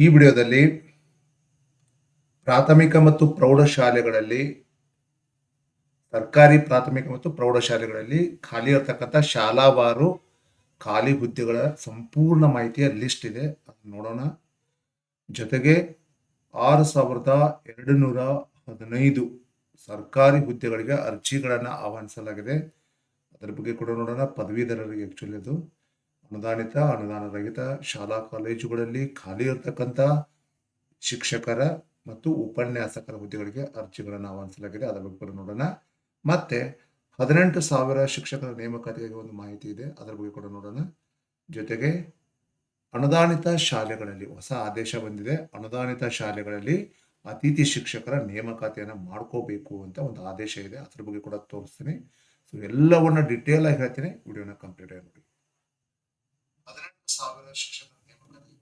ಈ ವಿಡಿಯೋದಲ್ಲಿ ಪ್ರಾಥಮಿಕ ಮತ್ತು ಪ್ರೌಢಶಾಲೆಗಳಲ್ಲಿ, ಸರ್ಕಾರಿ ಪ್ರಾಥಮಿಕ ಮತ್ತು ಪ್ರೌಢಶಾಲೆಗಳಲ್ಲಿ ಖಾಲಿ ಇರತಕ್ಕಂಥ ಶಾಲಾವಾರು ಖಾಲಿ ಹುದ್ದೆಗಳ ಸಂಪೂರ್ಣ ಮಾಹಿತಿಯ ಲಿಸ್ಟ್ ಇದೆ. ಅದನ್ನ ನೋಡೋಣ. ಜೊತೆಗೆ ಆರು ಸಾವಿರದ ಎರಡು ನೂರ ಹದಿನೈದು ಸರ್ಕಾರಿ ಹುದ್ದೆಗಳಿಗೆ ಅರ್ಜಿಗಳನ್ನು ಆಹ್ವಾನಿಸಲಾಗಿದೆ. ಅದರ ಬಗ್ಗೆ ಕೂಡ ನೋಡೋಣ. ಪದವೀಧರರಿಗೆ ಆ್ಯಕ್ಚುಲಿ ಅದು. ಅನುದಾನಿತ ಅನುದಾನ ರಹಿತ ಶಾಲಾ ಕಾಲೇಜುಗಳಲ್ಲಿ ಖಾಲಿ ಇರತಕ್ಕಂಥ ಶಿಕ್ಷಕರ ಮತ್ತು ಉಪನ್ಯಾಸಕರ ಹುದ್ದೆಗಳಿಗೆ ಅರ್ಜಿಗಳನ್ನು ಆಹ್ವಾನಿಸಲಾಗಿದೆ. ಅದರ ಬಗ್ಗೆ ಕೂಡ ನೋಡೋಣ. ಮತ್ತೆ ಹದಿನೆಂಟು ಸಾವಿರ ಶಿಕ್ಷಕರ ನೇಮಕಾತಿಗಾಗಿ ಒಂದು ಮಾಹಿತಿ ಇದೆ. ಅದರ ಬಗ್ಗೆ ಕೂಡ ನೋಡೋಣ. ಜೊತೆಗೆ ಅನುದಾನಿತ ಶಾಲೆಗಳಲ್ಲಿ ಹೊಸ ಆದೇಶ ಬಂದಿದೆ. ಅನುದಾನಿತ ಶಾಲೆಗಳಲ್ಲಿ ಅತಿಥಿ ಶಿಕ್ಷಕರ ನೇಮಕಾತಿಯನ್ನು ಮಾಡ್ಕೋಬೇಕು ಅಂತ ಒಂದು ಆದೇಶ ಇದೆ. ಅದ್ರ ಬಗ್ಗೆ ಕೂಡ ತೋರಿಸ್ತೀನಿ. ಸೊ ಎಲ್ಲವನ್ನ ಡಿಟೇಲ್ ಆಗಿ ಹೇಳ್ತೀನಿ. ವಿಡಿಯೋನ ಕಂಪ್ಲೀಟ್ ಆಗಿ ನೋಡಿ. ಹದಿನೆಂಟು ಸಾವಿರ ಶಿಕ್ಷಕರ ನೇಮಕಾತಿ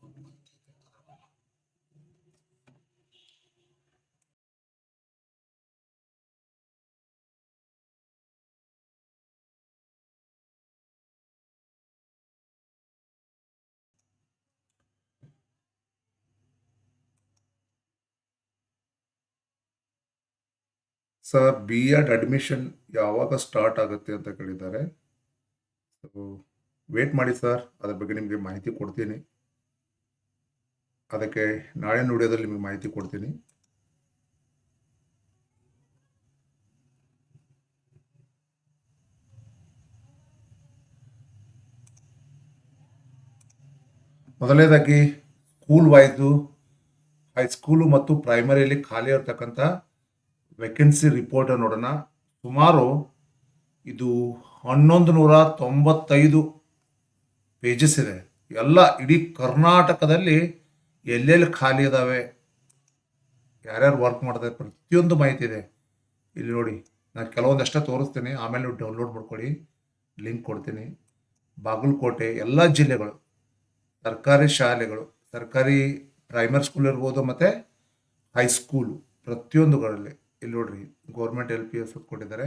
ಸರ್ ಬಿ ಎಡ್ ಅಡ್ಮಿಷನ್ ಯಾವಾಗ ಸ್ಟಾರ್ಟ್ ಆಗುತ್ತೆ ಅಂತ ಕೇಳಿದ್ದಾರೆ. ಸೊ ವೇಟ್ ಮಾಡಿ ಸರ್ ಅದರ ಬಗ್ಗೆ ನಿಮಗೆ ಮಾಹಿತಿ ಕೊಡ್ತೀನಿ. ಅದಕ್ಕೆ ನಾಳೆ ವಿಡಿಯೋದಲ್ಲಿ ನಿಮಗೆ ಮಾಹಿತಿ ಕೊಡ್ತೀನಿ. ಮೊದಲನೇದಾಗಿ ಸ್ಕೂಲ್ ವೈಸು ಹೈಸ್ಕೂಲು ಮತ್ತು ಪ್ರೈಮರಿಯಲ್ಲಿ ಖಾಲಿ ಇರತಕ್ಕಂಥ ವೇಕೆನ್ಸಿ ರಿಪೋರ್ಟ್ ನೋಡೋಣ. ಸುಮಾರು ಇದು ಹನ್ನೊಂದು ನೂರ ತೊಂಬತ್ತೈದು ಪೇಜಸ್ ಇದೆ. ಎಲ್ಲ ಇಡೀ ಕರ್ನಾಟಕದಲ್ಲಿ ಎಲ್ಲೆಲ್ಲಿ ಖಾಲಿ ಇದಾವೆ, ಯಾರ್ಯಾರು ವರ್ಕ್ ಮಾಡ್ತಾರೆ ಪ್ರತಿಯೊಂದು ಮಾಹಿತಿ ಇದೆ. ಇಲ್ಲಿ ನೋಡಿ, ನಾನು ಕೆಲವೊಂದಷ್ಟೇ ತೋರಿಸ್ತೀನಿ, ಆಮೇಲೆ ನೀವು ಡೌನ್ಲೋಡ್ ಮಾಡ್ಕೊಳ್ಳಿ ಲಿಂಕ್ ಕೊಡ್ತೀನಿ. ಬಾಗಲಕೋಟೆ, ಎಲ್ಲ ಜಿಲ್ಲೆಗಳು, ಸರ್ಕಾರಿ ಶಾಲೆಗಳು, ಸರ್ಕಾರಿ ಪ್ರೈಮರಿ ಸ್ಕೂಲ್ ಇರ್ಬೋದು ಮತ್ತು ಹೈಸ್ಕೂಲು ಪ್ರತಿಯೊಂದುಗಳಲ್ಲಿ. ಇಲ್ಲಿ ನೋಡ್ರಿ ಗೌರ್ಮೆಂಟ್ ಎಲ್ ಪಿ ಎಸ್ ಕೊಟ್ಟಿದ್ದಾರೆ.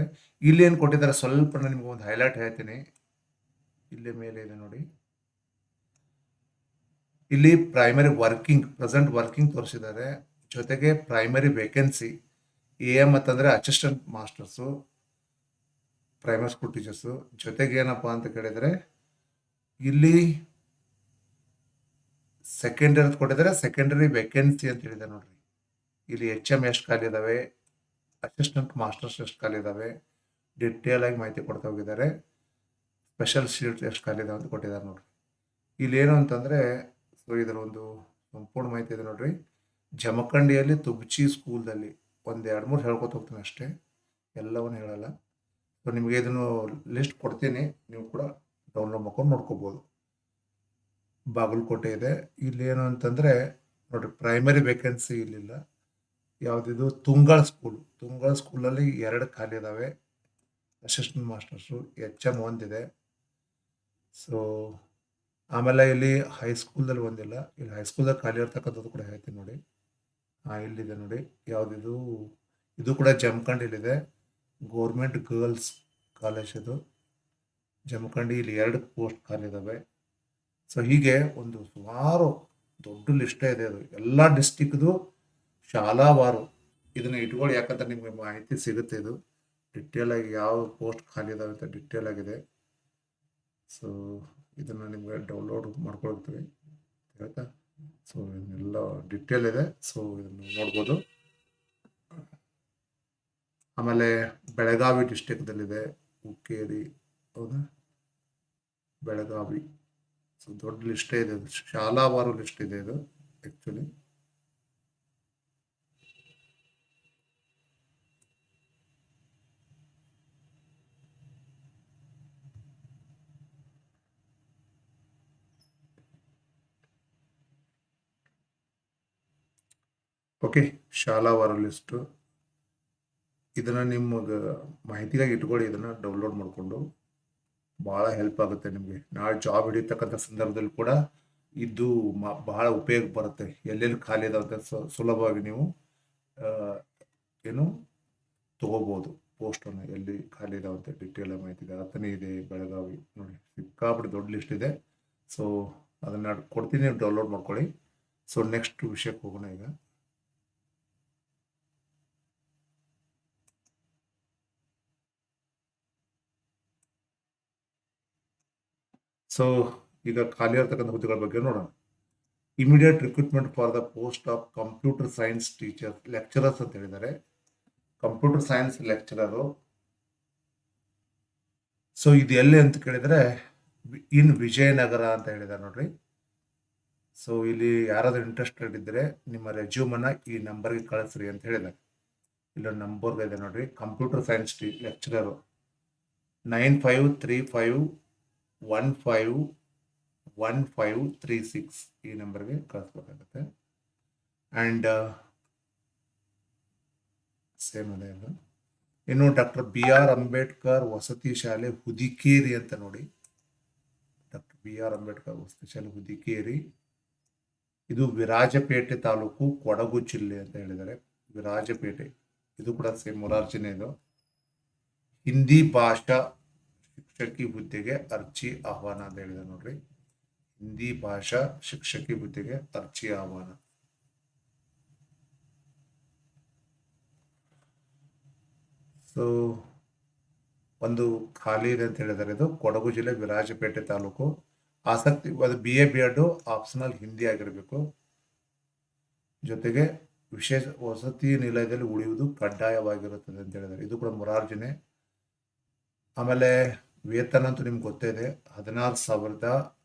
ಇಲ್ಲಿ ಏನು ಕೊಟ್ಟಿದ್ದಾರೆ? ಸ್ವಲ್ಪ ನಿಮ್ಗೆ ಒಂದು ಹೈಲೈಟ್ ಹೇಳ್ತೀನಿ. ಇಲ್ಲಿ ಮೇಲೆ ಇದೆ ನೋಡಿ. ಇಲ್ಲಿ ಪ್ರೈಮರಿ ವರ್ಕಿಂಗ್ ಪ್ರೆಸೆಂಟ್ ವರ್ಕಿಂಗ್ ತೋರಿಸಿದ್ದಾರೆ. ಜೊತೆಗೆ ಪ್ರೈಮರಿ ವೇಕೆನ್ಸಿ ಎ ಎಂ ಅಂತಂದರೆ assistant masters primary school teachers ಜೊತೆಗೆ ಏನಪ್ಪ ಅಂತ ಕೇಳಿದರೆ, ಇಲ್ಲಿ ಸೆಕೆಂಡರಿ ಅಂತ ಕೊಟ್ಟಿದ್ದಾರೆ. ಸೆಕೆಂಡರಿ ವೇಕೆನ್ಸಿ ಅಂತ ಹೇಳಿದೆ ನೋಡ್ರಿ. ಇಲ್ಲಿ ಎಚ್ ಎಂ ಎಷ್ಟು ಖಾಲಿ ಇದಾವೆ? ಅಸಿಸ್ಟೆಂಟ್ ಮಾಸ್ಟರ್ಸ್ ಎಷ್ಟು ಖಾಲಿ ಇದಾವೆ? ಡಿಟೇಲ್ ಆಗಿ ಮಾಹಿತಿ ಕೊಡ್ತಾ ಹೋಗಿದ್ದಾರೆ. ಸ್ಪೆಷಲ್ ಶೀಟ್ ಎಷ್ಟು ಖಾಲಿ ಇದಾವೆ ಅಂತ ಕೊಟ್ಟಿದ್ದಾರೆ ನೋಡ್ರಿ. ಇಲ್ಲಿ ಏನು ಅಂತಂದರೆ ಸೊ ಇದರ ಒಂದು ಸಂಪೂರ್ಣ ಮಾಹಿತಿ ಇದೆ ನೋಡ್ರಿ. ಜಮಖಂಡಿಯಲ್ಲಿ ತುಬ್ಚಿ ಸ್ಕೂಲ್ದಲ್ಲಿ ಒಂದು ಎರಡು ಮೂರು ಹೇಳ್ಕೊತ ಹೋಗ್ತೀನಿ ಅಷ್ಟೇ. ಎಲ್ಲವನ್ನು ಹೇಳಲ್ಲ. ಸೊ ನಿಮಗೆ ಇದನ್ನು ಲಿಸ್ಟ್ ಕೊಡ್ತೀನಿ. ನೀವು ಕೂಡ ಡೌನ್ಲೋಡ್ ಮಾಡ್ಕೊಂಡು ನೋಡ್ಕೋಬೋದು. ಬಾಗಲಕೋಟೆ ಇದೆ. ಇಲ್ಲಿ ಏನು ಅಂತಂದರೆ ನೋಡಿರಿ ಪ್ರೈಮರಿ ವೇಕೆನ್ಸಿ ಇಲ್ಲಿಲ್ಲ. ಯಾವುದಿದು? ತುಂಗಳ ಸ್ಕೂಲ್ ತುಂಗಳ ಸ್ಕೂಲಲ್ಲಿ ಎರಡು ಖಾಲಿ ಇದ್ದಾವೆ ಅಸಿಸ್ಟೆಂಟ್ ಮಾಸ್ಟರ್ಸು ಎಚ್ ಎಂ ಒಂದಿದೆ. ಸೊ ಆಮೇಲೆ ಇಲ್ಲಿ ಹೈಸ್ಕೂಲ್ದಲ್ಲಿ ಒಂದಿಲ್ಲ. ಇಲ್ಲಿ ಹೈಸ್ಕೂಲ್ದಲ್ಲಿ ಖಾಲಿ ಇರ್ತಕ್ಕಂಥದ್ದು ಕೂಡ ಹೇಳ್ತೀನಿ ನೋಡಿ. ಇಲ್ಲಿದೆ ನೋಡಿ. ಯಾವುದಿದು? ಇದು ಕೂಡ ಜಮಖಂಡಿಲಿದೆ ಗೋರ್ಮೆಂಟ್ ಗರ್ಲ್ಸ್ ಕಾಲೇಜ್ ಇದು. ಜಮಖಂಡಿ ಇಲ್ಲಿ ಎರಡು ಪೋಸ್ಟ್ ಖಾಲಿ ಇದ್ದಾವೆ ಸೊ ಹೀಗೆ ಒಂದು ಸುಮಾರು ದೊಡ್ಡ ಲಿಸ್ಟೇ ಇದೆ ಅದು. ಎಲ್ಲ ಡಿಸ್ಟಿಕ್ದು ಶಾಲಾವಾರು ಇದನ್ನು ಇಟ್ಕೊಳ್ಳಿ ಯಾಕಂದ್ರೆ ನಿಮಗೆ ಮಾಹಿತಿ ಸಿಗುತ್ತೆ ಇದು. ಡಿಟೇಲ್ ಆಗಿ ಯಾವ ಪೋಸ್ಟ್ ಖಾಲಿ ಇದಾವೆ ಅಂತ ಡಿಟೇಲ್ ಆಗಿದೆ. ಸೊ ಇದನ್ನು ನಿಮಗೆ ಡೌನ್ಲೋಡ್ ಮಾಡ್ಕೊಳ್ತೀವಿ. ಆಯಿತಾ? ಸೊ ಇದನ್ನೆಲ್ಲ ಡಿಟೇಲ್ ಇದೆ. ಸೊ ಇದನ್ನು ನೋಡ್ಬೋದು. ಆಮೇಲೆ ಬೆಳಗಾವಿ ಡಿಸ್ಟಿಕ್ದಲ್ಲಿದೆ ಹುಕ್ಕೇರಿ, ಹೌದಾ? ಬೆಳಗಾವಿ. ಸೊ ದೊಡ್ಡ ಲಿಸ್ಟೇ ಇದೆ. ಶಾಲಾವಾರು ಲಿಸ್ಟ್ ಇದೆ ಇದು ಆ್ಯಕ್ಚುಲಿ ಓಕೆ ಶಾಲಾವಾರು ಲಿಸ್ಟು ಇದನ್ನು ನಿಮಗೆ ಮಾಹಿತಿಗಾಗಿ ಇಟ್ಕೊಳ್ಳಿ, ಇದನ್ನು ಡೌನ್ಲೋಡ್ ಮಾಡಿಕೊಂಡು. ಭಾಳ ಹೆಲ್ಪ್ ಆಗುತ್ತೆ ನಿಮಗೆ. ನಾಳೆ ಜಾಬ್ ಹಿಡಿತಕ್ಕಂಥ ಸಂದರ್ಭದಲ್ಲಿ ಕೂಡ ಇದು ಬಹಳ ಉಪಯೋಗ ಬರುತ್ತೆ. ಎಲ್ಲೆಲ್ಲಿ ಖಾಲಿ ಇದಾವೆ ಅಂತ ಸುಲಭವಾಗಿ ನೀವು ಏನು ತಗೋಬೋದು. ಪೋಸ್ಟನ್ನು ಎಲ್ಲಿ ಖಾಲಿ ಇದಾವೆ ಅಂತ ಡಿಟೇಲ್ ಮಾಹಿತಿ ಇದೆ ಇದೆ, ಬೆಳಗಾವಿ, ನೋಡಿ, ಸಿಕ್ಕಾಪಟ್ಟೆ ದೊಡ್ಡ ಲಿಸ್ಟ್ ಇದೆ. ಸೊ ಅದನ್ನು ಕೊಡ್ತೀನಿ ಡೌನ್ಲೋಡ್ ಮಾಡ್ಕೊಳ್ಳಿ. ಸೊ ನೆಕ್ಸ್ಟ್ ವಿಷಯಕ್ಕೆ ಹೋಗೋಣ ಈಗ. ಸೊ ಈಗ ಖಾಲಿ ಇರತಕ್ಕಂಥ ಹುದ್ದೆಗಳ ಬಗ್ಗೆ ನೋಡೋಣ. Immediate recruitment for the post of computer science teacher lecturers ಅಂತ ಹೇಳಿದ್ದಾರೆ. ಕಂಪ್ಯೂಟರ್ ಸೈನ್ಸ್ ಲೆಕ್ಚರರು ಸೊ ಇದು ಎಲ್ಲಿ ಅಂತ ಕೇಳಿದರೆ ಇನ್ ವಿಜಯನಗರ ಅಂತ ಹೇಳಿದ್ದಾರೆ ನೋಡ್ರಿ. ಸೊ ಇಲ್ಲಿ ಯಾರಾದರೂ ಇಂಟ್ರೆಸ್ಟೆಡ್ ಇದ್ದರೆ ನಿಮ್ಮ ರೆಜ್ಯೂಮನ್ನು ಈ ನಂಬರ್ಗೆ ಕಳಿಸ್ರಿ ಅಂತ ಹೇಳಿದ್ದಾರೆ. ಇಲ್ಲೊಂದು ನಂಬರ್ ಇದೆ ನೋಡ್ರಿ. Computer science T lecturer nine five three five one five one five three six ಈ ನಂಬರ್ಗೆ ಕಳಿಸ್ಬೇಕಾಗತ್ತೆ ಆ್ಯಂಡ್ ಸೇಮ್ ಅದೇ ಅಲ್ಲ ಇನ್ನು ಡಾಕ್ಟರ್ ಬಿ ಆರ್ ಅಂಬೇಡ್ಕರ್ ವಸತಿ ಶಾಲೆ ಹುದಿಕೇರಿ ಅಂತ ನೋಡಿ. ಡಾಕ್ಟರ್ ಬಿ ಆರ್ ಅಂಬೇಡ್ಕರ್ ವಸತಿ ಶಾಲೆ ಹುದಿಕೇರಿ ಇದು ವಿರಾಜಪೇಟೆ ತಾಲೂಕು ಕೊಡಗು ಜಿಲ್ಲೆ ಅಂತ ಹೇಳಿದ್ದಾರೆ. ವಿರಾಜಪೇಟೆ. ಇದು ಕೂಡ ಸೇಮ್ ಮೊರಾರ್ಜಿನೇ ಇದು. ಹಿಂದಿ ಭಾಷಾ ಶಿಕ್ಷಕಿ ಹುದ್ದೆಗೆ ಅರ್ಜಿ ಆಹ್ವಾನ ಅಂತ ಹೇಳಿದೆ ನೋಡ್ರಿ. ಹಿಂದಿ ಭಾಷಾ ಶಿಕ್ಷಕಿ ಹುದ್ದೆಗೆ ಅರ್ಜಿ ಆಹ್ವಾನ. ಸೊ ಒಂದು ಖಾಲಿ ಇದೆ ಅಂತ ಹೇಳಿದ್ದಾರೆ ಇದು. ಕೊಡಗು ಜಿಲ್ಲೆ ವಿರಾಜಪೇಟೆ ತಾಲೂಕು. ಆಸಕ್ತಿ, ಅದು B A B Ed optional Hindi ಆಗಿರಬೇಕು. ಜೊತೆಗೆ ವಿಶೇಷ ವಸತಿ ನಿಲಯದಲ್ಲಿ ಉಳಿಯುವುದು ಕಡ್ಡಾಯವಾಗಿರುತ್ತದೆ ಅಂತ ಹೇಳಿದ್ದಾರೆ ಇದು ಕೂಡ ಮುರಾರ್ಜನೆ. ಆಮೇಲೆ ವೇತನ ಅಂತೂ ನಿಮ್ಗೆ ಗೊತ್ತೇ ಇದೆ. ಹದಿನಾರು ಸಾವಿರದ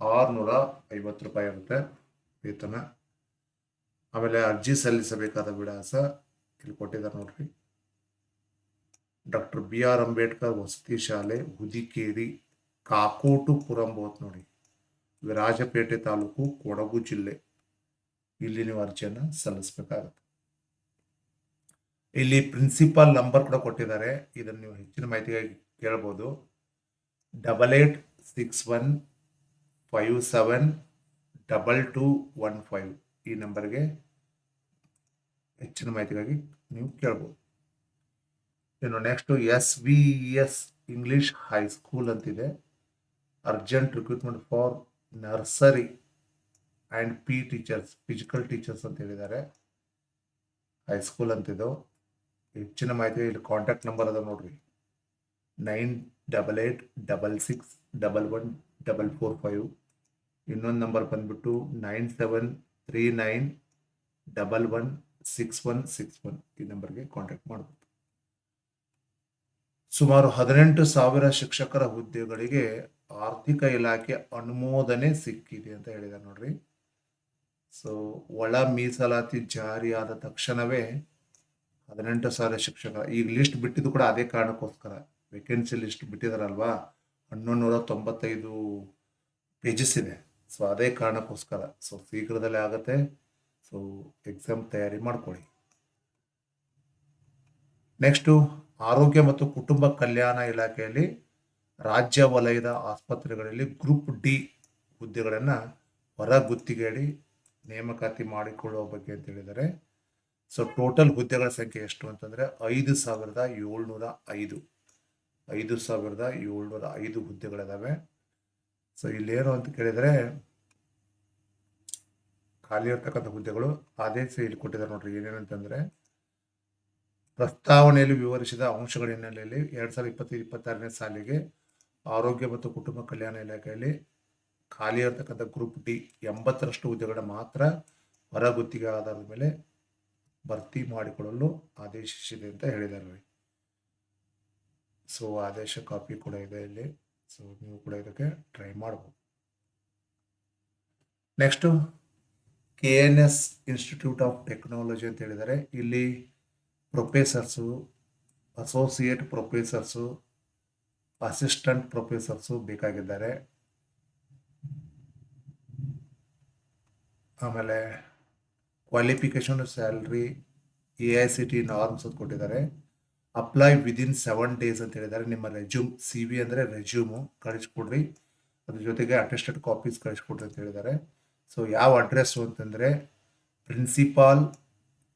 ಆರುನೂರ ಐವತ್ತು ರೂಪಾಯಿ ಇರುತ್ತೆ ವೇತನ. ಆಮೇಲೆ ಅರ್ಜಿ ಸಲ್ಲಿಸಬೇಕಾದ ವಿಳಾಸ ಇಲ್ಲಿ ಕೊಟ್ಟಿದ್ದಾರೆ ನೋಡ್ರಿ. ಡಾಕ್ಟರ್ ಬಿ ಆರ್ ಅಂಬೇಡ್ಕರ್ ವಸತಿ ಶಾಲೆ, ಹುದಿಕೇರಿ, ಕಾಕೋಟುಪುರಂ ಪುರಂಬೋತ್ ನೋಡಿ. ವಿರಾಜಪೇಟೆ ತಾಲೂಕು, ಕೊಡಗು ಜಿಲ್ಲೆ. ಇಲ್ಲಿ ನೀವು ಅರ್ಜಿಯನ್ನು ಸಲ್ಲಿಸಬೇಕಾಗತ್ತೆ. ಇಲ್ಲಿ ಪ್ರಿನ್ಸಿಪಾಲ್ ನಂಬರ್ ಕೂಡ ಕೊಟ್ಟಿದ್ದಾರೆ. ಇದನ್ನು ನೀವು ಹೆಚ್ಚಿನ ಮಾಹಿತಿಗಾಗಿ ಕೇಳ್ಬೋದು. Double eight six one five seven double two one five ಈ ನಂಬರ್ಗೆ ಹೆಚ್ಚಿನ ಮಾಹಿತಿಗಾಗಿ ನೀವು ಕೇಳ್ಬೋದು. ಇನ್ನು next S V S English high school ಅಂತಿದೆ. Urgent recruitment for nursery and P teachers physical teachers ಅಂತ ಹೇಳಿದ್ದಾರೆ. ಹೈಸ್ಕೂಲ್ ಅಂತಿದ್ದು. ಹೆಚ್ಚಿನ ಮಾಹಿತಿ ಇಲ್ಲಿ ಕಾಂಟ್ಯಾಕ್ಟ್ ನಂಬರ್ ಅದ ನೋಡ್ರಿ. Nine double eight double six double one double four five. ಇನ್ನೊಂದು ನಂಬರ್ ಬಂದ್ಬಿಟ್ಟು nine seven three nine double one six one six one ಈ ನಂಬರ್ಗೆ ಕಾಂಟ್ಯಾಕ್ಟ್ ಮಾಡಬಹುದು ಸುಮಾರು ಹದಿನೆಂಟು ಸಾವಿರ ಶಿಕ್ಷಕರ ಹುದ್ದೆಗಳಿಗೆ ಆರ್ಥಿಕ ಇಲಾಖೆ ಅನುಮೋದನೆ ಸಿಕ್ಕಿದೆ ಅಂತ ಹೇಳಿದ್ದಾರೆ ನೋಡ್ರಿ. ಸೊ ಒಳ ಮೀಸಲಾತಿ ಜಾರಿಯಾದ ತಕ್ಷಣವೇ ಹದಿನೆಂಟು ಸಾವಿರ ಶಿಕ್ಷಕರ, ಈಗ ಲಿಸ್ಟ್ ಬಿಟ್ಟಿದ್ದು ಕೂಡ ಅದೇ ಕಾರಣಕ್ಕೋಸ್ಕರ. ವೇಕೆನ್ಸಿ ಲಿಸ್ಟ್ ಬಿಟ್ಟಿದಾರಲ್ವಾ? ಹನ್ನೊಂದು ತೊಂಬತ್ತೈದು ಪೇಜಸ್ ಇದೆ. ಸೊ ಅದೇ ಕಾರಣಕ್ಕೋಸ್ಕರ. ಸೊ ಶೀಘ್ರದಲ್ಲೇ ಆಗುತ್ತೆ. ಸೊ ಎಕ್ಸಾಮ್ ತಯಾರಿ ಮಾಡ್ಕೊಳ್ಳಿ. ನೆಕ್ಸ್ಟು ಆರೋಗ್ಯ ಮತ್ತು ಕುಟುಂಬ ಕಲ್ಯಾಣ ಇಲಾಖೆಯಲ್ಲಿ ರಾಜ್ಯ ವಲಯದ ಆಸ್ಪತ್ರೆಗಳಲ್ಲಿ ಗ್ರೂಪ್ ಡಿ ಹುದ್ದೆಗಳನ್ನು ಹೊರ ಗುತ್ತಿಗೆಯಡಿ ನೇಮಕಾತಿ ಮಾಡಿಕೊಳ್ಳುವ ಬಗ್ಗೆ ಅಂತ ಹೇಳಿದರೆ ಸೊ ಟೋಟಲ್ ಹುದ್ದೆಗಳ ಸಂಖ್ಯೆ ಎಷ್ಟು ಅಂತಂದರೆ ಐದು ಸಾವಿರದ ಏಳ್ನೂರ ಐದು. ಐದು ಸಾವಿರದ ಏಳ್ನೂರ ಐದು ಹುದ್ದೆಗಳಿದಾವೆ. ಸೊ ಇಲ್ಲೇನು ಅಂತ ಕೇಳಿದರೆ, ಖಾಲಿ ಇರ್ತಕ್ಕಂಥ ಹುದ್ದೆಗಳು ಆದೇಶ ಇಲ್ಲಿ ಕೊಟ್ಟಿದ್ದಾರೆ ನೋಡ್ರಿ. ಏನೇನು ಅಂತಂದರೆ, ಪ್ರಸ್ತಾವನೆಯಲ್ಲಿ ವಿವರಿಸಿದ ಅಂಶಗಳ ಹಿನ್ನೆಲೆಯಲ್ಲಿ ಎರಡು ಸಾವಿರದ ಇಪ್ಪತ್ತು ಇಪ್ಪತ್ತಾರನೇ ಸಾಲಿಗೆ ಆರೋಗ್ಯ ಮತ್ತು ಕುಟುಂಬ ಕಲ್ಯಾಣ ಇಲಾಖೆಯಲ್ಲಿ ಖಾಲಿ ಇರ್ತಕ್ಕಂಥ ಗ್ರೂಪ್ ಡಿ ಎಂಬತ್ತರಷ್ಟು ಹುದ್ದೆಗಳ ಮಾತ್ರ ಹೊರಗುತ್ತಿಗೆ ಆಧಾರದ ಮೇಲೆ ಭರ್ತಿ ಮಾಡಿಕೊಳ್ಳಲು ಆದೇಶಿಸಿದೆ ಅಂತ ಹೇಳಿದ್ದಾರೆ. ಸೊ ಆದೇಶ ಕಾಪಿ ಕೂಡ ಇದೆ ಇಲ್ಲಿ. ಸೊ ನೀವು ಕೂಡ ಇದಕ್ಕೆ ಟ್ರೈ ಮಾಡ್ಬೋದು. Next K N S institute of technology ಅಂತ ಹೇಳಿದರೆ ಇಲ್ಲಿ professors associate professors assistant professors ಬೇಕಾಗಿದ್ದಾರೆ. ಆಮೇಲೆ qualification salary A I C T norms ಅಂತ ಕೊಟ್ಟಿದ್ದಾರೆ. ಅಪ್ಲೈ ವಿದಿನ್ ಸೆವೆನ್ ಡೇಸ್ ಅಂತ ಹೇಳಿದ್ದಾರೆ. ನಿಮ್ಮ ರೆಜ್ಯೂಮ್ ಸಿ ವಿ ಅಂದರೆ ರೆಜ್ಯೂಮು ಕಳಿಸ್ಕೊಡ್ರಿ. ಅದ್ರ ಜೊತೆಗೆ ಅಟೆಸ್ಟೆಡ್ ಕಾಪೀಸ್ ಕಳಿಸ್ಕೊಡ್ರಿ ಅಂತ ಹೇಳಿದ್ದಾರೆ. ಸೊ ಯಾವ ಅಡ್ರೆಸ್ಸು ಅಂತಂದರೆ principal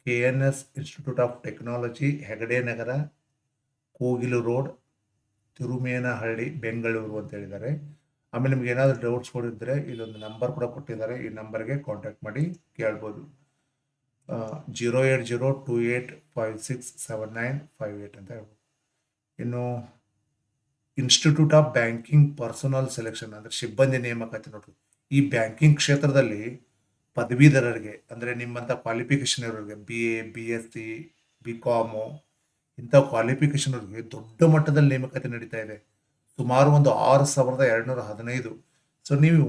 K N S institute of technology Hegde Nagar, Kogilu road, Tirumenahalli, Bengaluru ಅಂತ ಹೇಳಿದ್ದಾರೆ. ಆಮೇಲೆ ನಿಮ್ಗೆ ಏನಾದರೂ ಡೌಟ್ಸ್ ಕೊಡಿದ್ರೆ ಇಲ್ಲೊಂದು ನಂಬರ್ ಕೂಡ ಕೊಟ್ಟಿದ್ದಾರೆ. ಈ ನಂಬರ್ಗೆ ಕಾಂಟ್ಯಾಕ್ಟ್ ಮಾಡಿ ಕೇಳ್ಬೋದು. Zero eight zero two eight five six seven nine five eight ಅಂತ ಹೇಳ್ಬೋದು. ಇನ್ನು institute of banking personnel selection ಅಂದರೆ ಸಿಬ್ಬಂದಿ ನೇಮಕಾತಿ ನೋಡ್ರಿ. ಈ ಬ್ಯಾಂಕಿಂಗ್ ಕ್ಷೇತ್ರದಲ್ಲಿ ಪದವೀಧರರಿಗೆ ಅಂದರೆ ನಿಮ್ಮಂಥ ಕ್ವಾಲಿಫಿಕೇಷನ್ ಇರೋರಿಗೆ B A B S C B com ಇಂಥ ಕ್ವಾಲಿಫಿಕೇಷನ್ ಅವ್ರಿಗೆ ದೊಡ್ಡ ಮಟ್ಟದಲ್ಲಿ ನೇಮಕಾತಿ ನಡೀತಾ ಇದೆ. ಸುಮಾರು ಒಂದು ಆರು ಸಾವಿರದ ಎರಡುನೂರ ಹದಿನೈದು. ಸೊ ನೀವು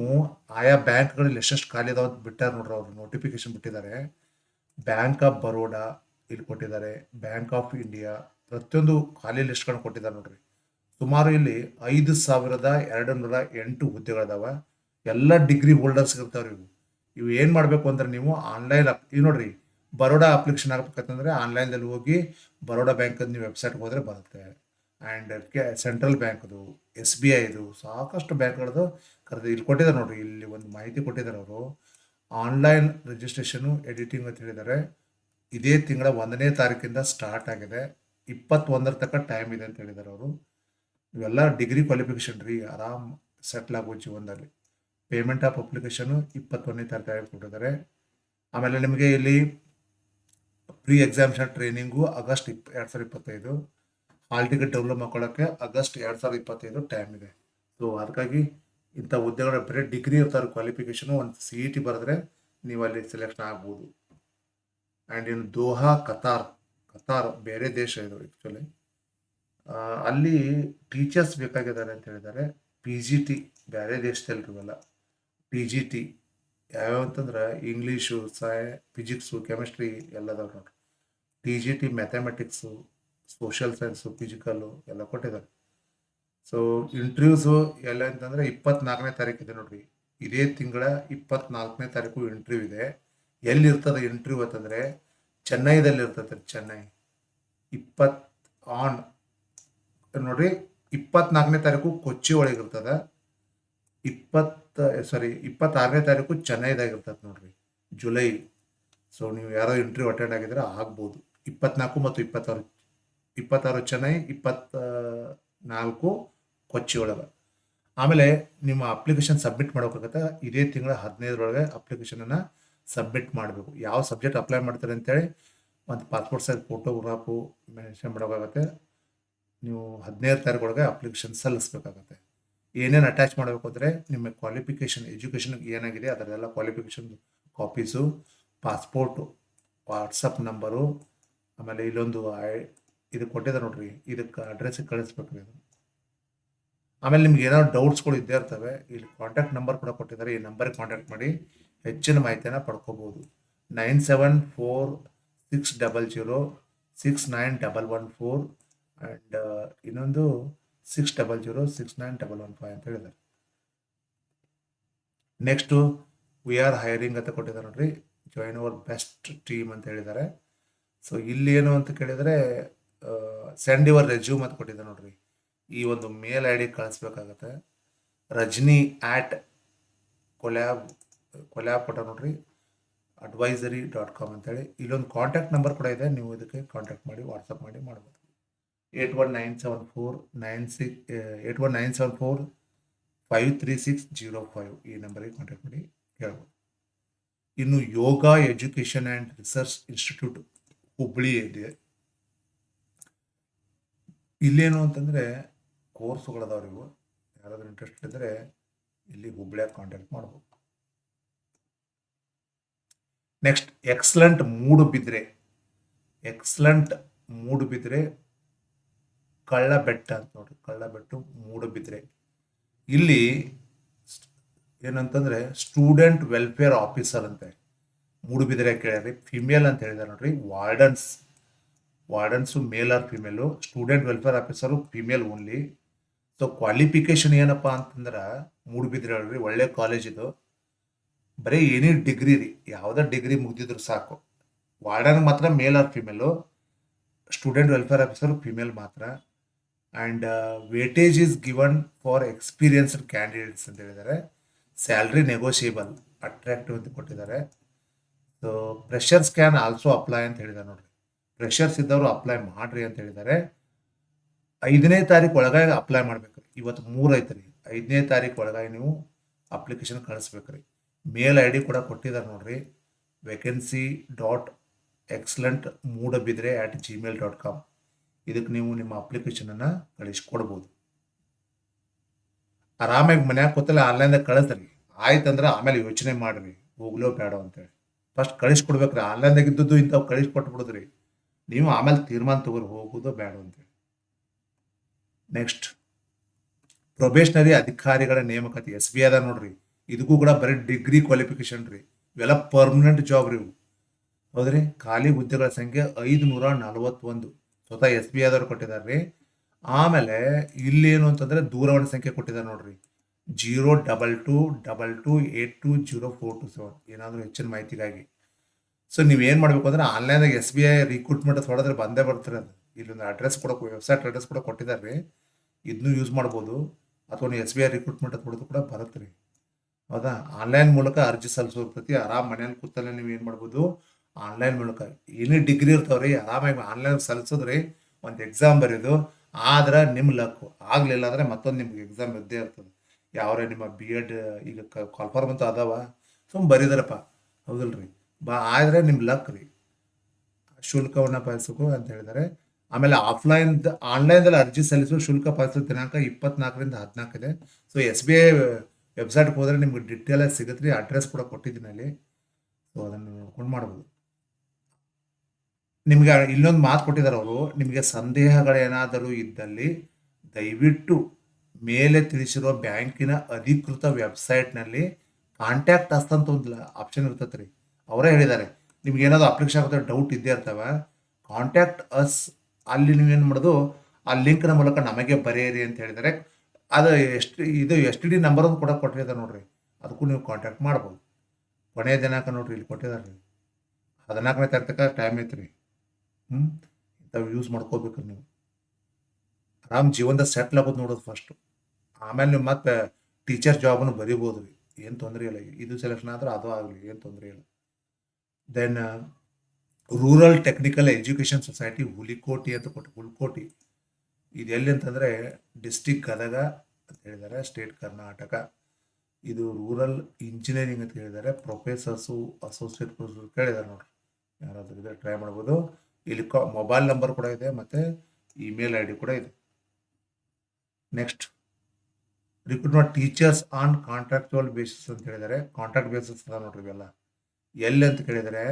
ಆಯಾ ಬ್ಯಾಂಕ್ಗಳಲ್ಲಿ ಎಷ್ಟೆಷ್ಟು ಖಾಲಿ ಅದಾವ ಬಿಟ್ಟಾರೆ ನೋಡ್ರಿ ಅವರು ನೋಟಿಫಿಕೇಶನ್ ಬಿಟ್ಟಿದ್ದಾರೆ. ಬ್ಯಾಂಕ್ ಆಫ್ ಬರೋಡಾ ಇಲ್ಲಿ ಕೊಟ್ಟಿದ್ದಾರೆ. ಬ್ಯಾಂಕ್ ಆಫ್ ಇಂಡಿಯಾ ಪ್ರತಿಯೊಂದು ಖಾಲಿ ಲಿಸ್ಟ್ಗಳನ್ನ ಕೊಟ್ಟಿದ್ದಾರೆ ನೋಡ್ರಿ. ಸುಮಾರು ಇಲ್ಲಿ ಐದು ಸಾವಿರದ ಎರಡು ನೂರ ಎಂಟು ಹುದ್ದೆಗಳಿದಾವೆ. ಎಲ್ಲ ಡಿಗ್ರಿ ಹೋಲ್ಡರ್ಸ್ ಇರ್ತಾವ್ರಿ ಇವು. ಇವು ಏನು ಮಾಡಬೇಕು ಅಂದ್ರೆ ನೀವು ಆನ್ಲೈನ್ ಅಪ್ ಈಗ ನೋಡ್ರಿ ಬರೋಡಾ ಅಪ್ಲಿಕೇಶನ್ ಆಗ್ಬೇಕಂತಂದ್ರೆ ಆನ್ಲೈನ್ದಲ್ಲಿ ಹೋಗಿ ಬರೋಡಾ ಬ್ಯಾಂಕ್ ನೀವು ವೆಬ್ಸೈಟ್ಗೆ ಹೋದರೆ ಬರುತ್ತೆ. ಆ್ಯಂಡ್ ಕೆ ಸೆಂಟ್ರಲ್ ಬ್ಯಾಂಕ್ದು ಎಸ್ ಬಿ ಐದು ಸಾಕಷ್ಟು ಬ್ಯಾಂಕ್ಗಳದ್ದು ಕರೆದು ಇಲ್ಲಿ ಕೊಟ್ಟಿದ್ದಾರೆ ನೋಡ್ರಿ. ಇಲ್ಲಿ ಒಂದು ಮಾಹಿತಿ ಕೊಟ್ಟಿದ್ದಾರೆ ಅವರು. ಆನ್ಲೈನ್ ರಿಜಿಸ್ಟ್ರೇಷನು ಎಡಿಟಿಂಗ್ ಅಂತ ಹೇಳಿದ್ದಾರೆ. ಇದೇ ತಿಂಗಳ ಒಂದನೇ ತಾರೀಕಿಂದ ಸ್ಟಾರ್ಟ್ ಆಗಿದೆ. ಇಪ್ಪತ್ತೊಂದರ ತನಕ ಟೈಮ್ ಇದೆ ಅಂತ ಹೇಳಿದ್ದಾರೆ ಅವರು. ಇವೆಲ್ಲ ಡಿಗ್ರಿ ಕ್ವಾಲಿಫಿಕೇಶನ್ ರೀ, ಆರಾಮ್ ಸೆಟ್ಲ್ ಆಗೋ ಜೀವನದಲ್ಲಿ. ಪೇಮೆಂಟ್ ಆಫ್ ಅಪ್ಲಿಕೇಶನು ಇಪ್ಪತ್ತೊಂದನೇ ತಾರೀಕು ಕೊಟ್ಟಿದ್ದಾರೆ. ಆಮೇಲೆ ನಿಮಗೆ ಇಲ್ಲಿ ಪ್ರೀ ಎಕ್ಸಾಮಿಷನ್ ಟ್ರೈನಿಂಗು ಆಗಸ್ಟ್ ಇಪ್ ಎರಡು ಸಾವಿರದ ಇಪ್ಪತ್ತೈದು. ಹಾಲ್ ಟಿಕೆಟ್ ಡೆವಲಪ್ ಮಾಡ್ಕೊಳ್ಳೋಕ್ಕೆ ಆಗಸ್ಟ್ ಎರಡು ಸಾವಿರದ ಇಪ್ಪತ್ತೈದು ಟೈಮ್ ಇದೆ. ಸೊ ಅದಕ್ಕಾಗಿ ಇಂಥ ಹುದ್ದೆಗಳ ಬರೀ ಡಿಗ್ರಿ ಇರ್ತಾರೆ ಕ್ವಾಲಿಫಿಕೇಷನು ಒಂದು ಸಿ ಇ ಟಿ ಬರೆದ್ರೆ ನೀವು ಅಲ್ಲಿ ಸೆಲೆಕ್ಷನ್ ಆಗ್ಬೋದು. And in Doha Qatar Qatar ಬೇರೆ ದೇಶ ಇದು ಆ್ಯಕ್ಚುಲಿ ಅಲ್ಲಿ ಟೀಚರ್ಸ್ ಬೇಕಾಗಿದ್ದಾರೆ ಅಂತ ಹೇಳಿದ್ದಾರೆ. ಪಿ ಜಿ ಟಿ ಬೇರೆ ದೇಶದಲ್ಲಿ ಇರುವಲ್ಲ. ಪಿ ಜಿ ಟಿ ಯಾವ್ಯಾವ ಅಂತಂದ್ರೆ ಇಂಗ್ಲೀಷು ಸೈ ಫಿಸಿಕ್ಸು ಕೆಮಿಸ್ಟ್ರಿ ಎಲ್ಲದವ ನೋಡ್ರಿ T G T mathematics social science physical ಎಲ್ಲ ಕೊಟ್ಟಿದ್ದಾರೆ. ಸೊ ಇಂಟರ್ವ್ಯೂಸು ಎಲ್ಲ ಅಂತಂದರೆ ಇಪ್ಪತ್ನಾಲ್ಕನೇ ತಾರೀಕು ಇದೆ ನೋಡ್ರಿ. ಇದೇ ತಿಂಗಳ ಇಪ್ಪತ್ನಾಲ್ಕನೇ ತಾರೀಕು ಇಂಟರ್ವ್ಯೂ ಇದೆ. ಎಲ್ಲಿ ಇರ್ತದೆ ಇಂಟರ್ವ್ಯೂ ಅಂತಂದರೆ ಚೆನ್ನೈದಲ್ಲಿ ಇರ್ತದೆ ಚೆನ್ನೈ. ಇಪ್ಪತ್ ಆನ್ ನೋಡ್ರಿ, ಇಪ್ಪತ್ನಾಲ್ಕನೇ ತಾರೀಕು ಕೊಚ್ಚಿ ಒಳಗೆ ಇರ್ತದೆ. ಇಪ್ಪತ್ತ ಸಾರಿ ಇಪ್ಪತ್ತಾರನೇ ತಾರೀಕು ಚೆನ್ನೈದಾಗ ಇರ್ತದೆ ನೋಡ್ರಿ, ಜುಲೈ. ಸೊ ನೀವು ಯಾರೋ ಇಂಟರ್ವ್ಯೂ ಅಟೆಂಡ್ ಆಗಿದ್ರೆ ಆಗ್ಬೋದು. ಇಪ್ಪತ್ನಾಲ್ಕು ಮತ್ತು ಇಪ್ಪತ್ತಾರು ಇಪ್ಪತ್ತಾರು ಚೆನ್ನೈ ಇಪ್ಪತ್ತ ನಾಲ್ಕು ಕೊಚ್ಚಿ ಒಳಗೆ ಆಮೇಲೆ ನಿಮ್ಮ ಅಪ್ಲಿಕೇಶನ್ ಸಬ್ಮಿಟ್ ಮಾಡೋಕ್ಕಾಗತ್ತೆ ಇದೇ ತಿಂಗಳ ಹದಿನೈದರೊಳಗೆ ಅಪ್ಲಿಕೇಶನನ್ನು ಸಬ್ಮಿಟ್ ಮಾಡಬೇಕು. ಯಾವ ಸಬ್ಜೆಕ್ಟ್ ಅಪ್ಲೈ ಮಾಡ್ತಾರೆ ಅಂತೇಳಿ ಒಂದು ಪಾಸ್ಪೋರ್ಟ್ ಸೈಜ್ ಫೋಟೋಗ್ರಾಫು ಮೆನ್ಷನ್ ಮಾಡೋಕ್ಕಾಗತ್ತೆ ನೀವು ಹದಿನೈದು ತಾರೀಕೊಳಗೆ ಅಪ್ಲಿಕೇಶನ್ ಸಲ್ಲಿಸ್ಬೇಕಾಗತ್ತೆ. ಏನೇನು ಅಟ್ಯಾಚ್ ಮಾಡಬೇಕು ಅಂದರೆ ನಿಮ್ಮ ಕ್ವಾಲಿಫಿಕೇಷನ್ ಎಜುಕೇಷನ್ ಏನಾಗಿದೆ ಅದರದೆಲ್ಲ qualification copies passport WhatsApp number ಆಮೇಲೆ ಇಲ್ಲೊಂದು ಐ ಇದು ಕೊಟ್ಟಿದ್ದಾರೆ ನೋಡ್ರಿ. ಇದಕ್ಕೆ ಅಡ್ರೆಸ್ಸಿಗೆ ಕಳಿಸ್ಬೇಕು ಇದು ಆಮೇಲೆ ನಿಮ್ಗೆ ಏನಾದ್ರು ಡೌಟ್ಸ್ಗಳು ಇದ್ದೇ ಇರ್ತವೆ, ಇಲ್ಲಿ ಕಾಂಟ್ಯಾಕ್ಟ್ ನಂಬರ್ ಕೂಡ ಕೊಟ್ಟಿದ್ದಾರೆ, ಈ ನಂಬರ್ಗೆ ಕಾಂಟ್ಯಾಕ್ಟ್ ಮಾಡಿ ಹೆಚ್ಚಿನ ಮಾಹಿತಿಯನ್ನು ಪಡ್ಕೋಬೋದು. Nine seven four six double zero six nine double one four and ಇನ್ನೊಂದು six double zero six nine double one five ಅಂತ ಹೇಳಿದ್ದಾರೆ. ನೆಕ್ಸ್ಟು ವಿ ಆರ್ ಹೈರಿಂಗ್ ಅಂತ ಕೊಟ್ಟಿದ್ದಾರೆ ನೋಡ್ರಿ. ಜಾಯಿನ್ ಅವರ್ ಬೆಸ್ಟ್ ಟೀಮ್ ಅಂತ ಹೇಳಿದ್ದಾರೆ. ಸೊ ಇಲ್ಲಿ ಏನು ಅಂತ ಕೇಳಿದರೆ ಸೆಂಡ್ ಯುವರ್ ರೆಜ್ಯೂಮ್ ಅಂತ ಕೊಟ್ಟಿದ್ದಾರೆ ನೋಡ್ರಿ. ಈ ಒಂದು ಮೇಲ್ ಐ ಡಿ ಕಳಿಸ್ಬೇಕಾಗತ್ತೆ. ರಜನಿ ಆ್ಯಟ್ ಕೊಲ್ಯಾಬ್ ಕೊಲ್ಯಾಬ್ ಕೊಟ್ಟ ನೋಡ್ರಿ. ಅಡ್ವೈಸರಿ ಡಾಟ್ ಕಾಮ್ ಅಂತೇಳಿ. ಇಲ್ಲೊಂದು ಕಾಂಟ್ಯಾಕ್ಟ್ ನಂಬರ್ ಕೂಡ ಇದೆ. ನೀವು ಇದಕ್ಕೆ ಕಾಂಟ್ಯಾಕ್ಟ್ ಮಾಡಿ ವಾಟ್ಸಪ್ ಮಾಡಿ ಮಾಡ್ಬೋದು. Eight one nine seven four nine six eight one nine seven four five three six zero five ಈ ನಂಬರಿಗೆ ಕಾಂಟ್ಯಾಕ್ಟ್ ಮಾಡಿ ಹೇಳ್ಬೋದು. ಇನ್ನು yoga education and research institute Hubballi ಇದೆ. ಇಲ್ಲೇನು ಅಂತಂದರೆ ಕೋರ್ಸುಗಳದಾವ್ರಿ ಇವು. ಯಾರಾದರೂ ಇಂಟ್ರೆಸ್ಟ್ ಇದ್ದರೆ ಇಲ್ಲಿ ಹುಬ್ಳ್ಯಾಗ ಕಾಂಟ್ಯಾಕ್ಟ್ ಮಾಡ್ಬೋದು. Next excellent Moodbidri excellent ಮೂಡು ಬಿದ್ದರೆ ಕಳ್ಳ ಬೆಟ್ಟ ಅಂತ ನೋಡ್ರಿ ಕಳ್ಳ ಬೆಟ್ಟು ಮೂಡು ಬಿದ್ದರೆ ಇಲ್ಲಿ ಏನಂತಂದರೆ ಸ್ಟೂಡೆಂಟ್ ವೆಲ್ಫೇರ್ ಆಫೀಸರ್ ಅಂತೆ ಮೂಡುಬಿದ್ರೆ ಕೇಳಿದ್ರಿ ಫಿಮೇಲ್ ಅಂತ ಹೇಳಿದಾರೆ ನೋಡ್ರಿ. Wardens wardens male or female student welfare officer female only so qualification ಏನಪ್ಪ ಅಂತಂದ್ರೆ ಮೂಡುಬಿದ್ರೆ ಹೇಳ್ರಿ ಒಳ್ಳೆ ಕಾಲೇಜ್ ಇದು. ಬರೀ ಏನೇ ಡಿಗ್ರಿ ರೀ, ಯಾವುದೇ ಡಿಗ್ರಿ ಮುಗ್ದಿದ್ರು ಸಾಕು. ವಾರ್ಡನ್ ಮಾತ್ರ male or female student welfare officer female ಮಾತ್ರ. And weightage is given for experienced candidates ಅಂತ ಹೇಳಿದ್ದಾರೆ ಸ್ಯಾಲ್ರಿ ನೆಗೋಷಿಯೇಬಲ್ ಅಟ್ರಾಕ್ಟಿವ್ ಅಂತ ಕೊಟ್ಟಿದ್ದಾರೆ so freshers can also apply ಅಂತ ಹೇಳಿದ್ದಾರೆ ನೋಡ್ರಿ. ಪ್ರೆಷರ್ಸ್ ಇದ್ದವರು ಅಪ್ಲೈ ಮಾಡ್ರಿ ಅಂತ ಹೇಳಿದ್ದಾರೆ ಐದನೇ ತಾರೀಕು ಒಳಗಾಗಿ ಅಪ್ಲೈ ಮಾಡ್ಬೇಕು ಇವತ್ತು ಮೂರು ಐತೆ ರೀ ಐದನೇ ತಾರೀಕು ಒಳಗಾಗಿ ನೀವು ಅಪ್ಲಿಕೇಶನ್ ಕಳಿಸ್ಬೇಕ್ರಿ ಮೇಲ್ ಐ ಡಿ ಕೂಡ ಕೊಟ್ಟಿದ್ದಾರೆ ನೋಡ್ರಿ. Vacancy dot excellent Moodbidri at gmail dot com ಇದಕ್ಕೆ ನೀವು ನಿಮ್ಮ ಅಪ್ಲಿಕೇಶನನ್ನು ಕಳಿಸ್ಕೊಡ್ಬೋದು. ಆರಾಮಾಗಿ ಮನ್ಯಾಗ ಕೂತಲ್ಲ ಆನ್ಲೈನ್ದಾಗ ಕಳಿಸ್ರಿ. ಆಯ್ತಂದ್ರೆ ಆಮೇಲೆ ಯೋಚನೆ ಮಾಡಿರಿ. ಹೋಗ್ಲೋ ಬೇಡ ಅಂತೇಳಿ. ಫಸ್ಟ್ ಕಳಿಸ್ಕೊಡ್ಬೇಕ್ರಿ ಆನ್ಲೈನ್ದಾಗ ಇದ್ದದ್ದು ಇಂಥವು ಕಳಿಸ್ಕೊಟ್ಬಿಡುದ್ರಿ. ನೀವು ಆಮೇಲೆ ತೀರ್ಮಾನ ತಗೋರಿ. ಹೋಗೋದು ಬೇಡ ಅಂತೇಳಿ. ನೆಕ್ಸ್ಟ್ ಪ್ರೊಬೇಷನರಿ ಅಧಿಕಾರಿಗಳ ನೇಮಕಾತಿ ಎಸ್ ಬಿ ಅದ ನೋಡ್ರಿ ಇದಕ್ಕೂ ಕೂಡ ಬರೀ ಡಿಗ್ರಿ ಕ್ವಾಲಿಫಿಕೇಶನ್ ರೀ ಇವೆಲ್ಲ ಪರ್ಮನೆಂಟ್ ಜಾಬ್ ರೀ ಇವು ಹೌದ್ರಿ? ಖಾಲಿ ಹುದ್ದೆಗಳ ಸಂಖ್ಯೆ ಐದು ನೂರ ನಲವತ್ತೊಂದು. ಸ್ವತಃ ಎಸ್ ಬಿ ಐದವ್ರು ಕೊಟ್ಟಿದ್ದಾರೆ ರೀ. ಆಮೇಲೆ ಇಲ್ಲೇನು ಅಂತಂದ್ರೆ ದೂರವಾಣಿ ಸಂಖ್ಯೆ ಕೊಟ್ಟಿದ್ದಾರೆ ನೋಡ್ರಿ. Zero double two double two, eight two, zero four two seven. ಏನಾದರೂ ಹೆಚ್ಚಿನ ಮಾಹಿತಿಗಾಗಿ. ಸೊ ಏನು ಮಾಡಬೇಕು ಅಂದ್ರೆ ಆನ್ಲೈನಾಗ ಎಸ್ ಬಿ ಐ ರಿಕ್ರೂಟ್ಮೆಂಟ್ ಹೊಡೆದ್ರೆ ಬಂದೇ ಬರ್ತಾರೆ ಅದು. ಇಲ್ಲೊಂದು ಅಡ್ರೆಸ್ ಕೊಡೋಕೆ ವೆಬ್ಸೈಟ್ ಅಡ್ರೆಸ್ ಕೂಡ ಕೊಟ್ಟಿದ್ದಾರೆ ರೀ. ಇದನ್ನು ಯೂಸ್ ಮಾಡ್ಬೋದು. ಅಥವಾ ನೀವು ಎಸ್ ಬಿ ಐ ರಿಕ್ರೂಟ್ಮೆಂಟ್ ಅಂತ ಕೂಡ ಬರುತ್ತೆ ರೀ. ಹೌದಾ? ಆನ್ಲೈನ್ ಮೂಲಕ ಅರ್ಜಿ ಸಲ್ಲಿಸೋ ಪ್ರತಿ ಆರಾಮ್ ಮನೇಲಿ ಕೂತಲ್ಲೇ ನೀವು ಏನು ಮಾಡ್ಬೋದು? ಆನ್ಲೈನ್ ಮೂಲಕ. ಏನೇ ಡಿಗ್ರಿ ಇರ್ತಾವ್ರಿ, ಆರಾಮಾಗಿ ಆನ್ಲೈನ್ ಸಲ್ಲಿಸಿದ್ರಿ ಒಂದು ಎಕ್ಸಾಮ್ ಬರೆಯೋದು. ಆದ್ರೆ ನಿಮ್ಮ ಲಕ್ ಆಗಲಿಲ್ಲ ಅಂದ್ರೆ ಮತ್ತೊಂದು ನಿಮ್ಗೆ ಎಕ್ಸಾಮ್ ಇದ್ದೇ ಇರ್ತದೆ. ಯಾವ್ರೆ ನಿಮ್ಮ ಬಿ ಎಡ್ ಈಗ ಕಾಲ್ಫಾರ್ಮ್ ಅಂತ ಅದಾವ. ಸುಮ್ ಬರೀದಾರಪ್ಪ. ಹೌದಲ್ರಿ? ಬಾ, ಆದರೆ ನಿಮ್ಮ ಲಕ್ ರೀ. ಶುಲ್ಕವನ್ನು ಪಾಲಿಸಬೇಕು ಅಂತ ಹೇಳಿದ್ದಾರೆ ಆಮೇಲೆ ಆಫ್ಲೈನ್ ಆನ್ಲೈನ್ದಲ್ಲಿ ಅರ್ಜಿ ಸಲ್ಲಿಸುವ ಶುಲ್ಕ ಪಾವತಿಸುವ ದಿನಾಂಕ ಇಪ್ಪತ್ನಾಲ್ಕರಿಂದ ಹದಿನಾಲ್ಕು ಇದೆ. ಸೊ ಎಸ್ ಬಿ ಐ ವೆಬ್ಸೈಟ್ಗೆ ಹೋದ್ರೆ ನಿಮ್ಗೆ ಡಿಟೇಲ್ ಸಿಗುತ್ತೆ ರೀ ಅಡ್ರೆಸ್ ಕೂಡ ಕೊಟ್ಟಿದ್ದೀನಿ ಅಲ್ಲಿ. ಸೊ ಅದನ್ನು ನೋಡ್ಕೊಂಡು ಮಾಡ್ಬೋದು. ನಿಮ್ಗೆ ಇಲ್ಲೊಂದು ಮಾತು ಕೊಟ್ಟಿದ್ದಾರೆ ಅವರು, ನಿಮಗೆ ಸಂದೇಹಗಳೇನಾದರೂ ಇದ್ದಲ್ಲಿ ದಯವಿಟ್ಟು ಮೇಲೆ ತಿಳಿಸಿರುವ ಬ್ಯಾಂಕಿನ ಅಧಿಕೃತ ವೆಬ್ಸೈಟ್ನಲ್ಲಿ ಕಾಂಟ್ಯಾಕ್ಟ್ ಅಸ್ ಅಂತ ಒಂದು ಆಪ್ಷನ್ ಇರ್ತೈತೆ ಅವರೇ ಹೇಳಿದ್ದಾರೆ, ನಿಮ್ಗೆ ಏನಾದರೂ ಅಪ್ಲಿಕೇಶನ್ ಆಗುತ್ತೆ ಡೌಟ್ ಇದ್ದೇ ಇರ್ತವೆ ಕಾಂಟ್ಯಾಕ್ಟ್ ಅಸ್ ಅಲ್ಲಿ ನೀವೇನು ಮಾಡೋದು? ಆ ಲಿಂಕ್ನ ಮೂಲಕ ನಮಗೆ ಬರೆಯಿರಿ ಅಂತ ಹೇಳಿದರೆ, ಅದು ಎಷ್ಟು, ಇದು ಎಸ್ ಟಿ ಡಿ ನಂಬರ್ ಒಂದು ಕೂಡ ಕೊಟ್ಟಿದ್ದಾರೆ ನೋಡಿರಿ. ಅದಕ್ಕೂ ನೀವು ಕಾಂಟ್ಯಾಕ್ಟ್ ಮಾಡ್ಬೋದು. ಕೊನೆಯ ದಿನಾಂಕ ನೋಡಿರಿ, ಇಲ್ಲಿ ಕೊಟ್ಟಿದ್ದಾರೆ ರೀ ಹದಿನಾಲ್ಕನೇ ತರ್ತಕ ಟೈಮ್ ಐತೆ ರೀ ಹ್ಞೂ ಇಂಥವು ಯೂಸ್ ಮಾಡ್ಕೋಬೇಕು ನೀವು. ಆರಾಮ್ ಜೀವನದ ಸೆಟ್ಲ್ ಆಗೋದು ನೋಡೋದು ಫಸ್ಟು ಆಮೇಲೆ ನೀವು ಮತ್ತೆ ಟೀಚರ್ ಜಾಬನ್ನು ಬರಿಬೋದು ರೀ ಏನು ತೊಂದರೆ ಇಲ್ಲ. ಇದು ಸೆಲೆಕ್ಷನ್ ಆದ್ರೆ ಅದು ಆಗಲಿ, ಏನು ತೊಂದರೆ ಇಲ್ಲ. Then rural technical education society Hulikoti ಅಂತ ಕೊಟ್ಟು, ಹುಲ್ಕೋಟಿ. ಇದು ಎಲ್ಲಿ ಅಂತಂದರೆ ಡಿಸ್ಟಿಕ್ ಗದಗ ಅಂತ ಹೇಳಿದ್ದಾರೆ ಸ್ಟೇಟ್ ಕರ್ನಾಟಕ. ಇದು ರೂರಲ್ ಇಂಜಿನಿಯರಿಂಗ್ ಅಂತ ಹೇಳಿದ್ದಾರೆ ಪ್ರೊಫೆಸರ್ಸು ಅಸೋಸಿಯೇಟ್ ಪ್ರೊಫೆಸರ್ ಕೇಳಿದ್ದಾರೆ ನೋಡ್ರಿ. ಯಾರಾದರೂ ಇದ್ರೆ ಟ್ರೈ ಮಾಡ್ಬೋದು. ಇಲ್ಲಿ ಕಾ ಮೊಬೈಲ್ ನಂಬರ್ ಕೂಡ ಇದೆ, ಮತ್ತು ಇಮೇಲ್ ಐ ಡಿ ಕೂಡ ಇದೆ. Next recruitment teachers on contractual basis ಅಂತ ಹೇಳಿದ್ದಾರೆ ಕಾಂಟ್ರಾಕ್ಟ್ ಬೇಸಿಸ್ ಅದ ನೋಡ್ರಿ ಇವೆಲ್ಲ. ಎಲ್ಲಿ ಅಂತ ಕೇಳಿದರೆ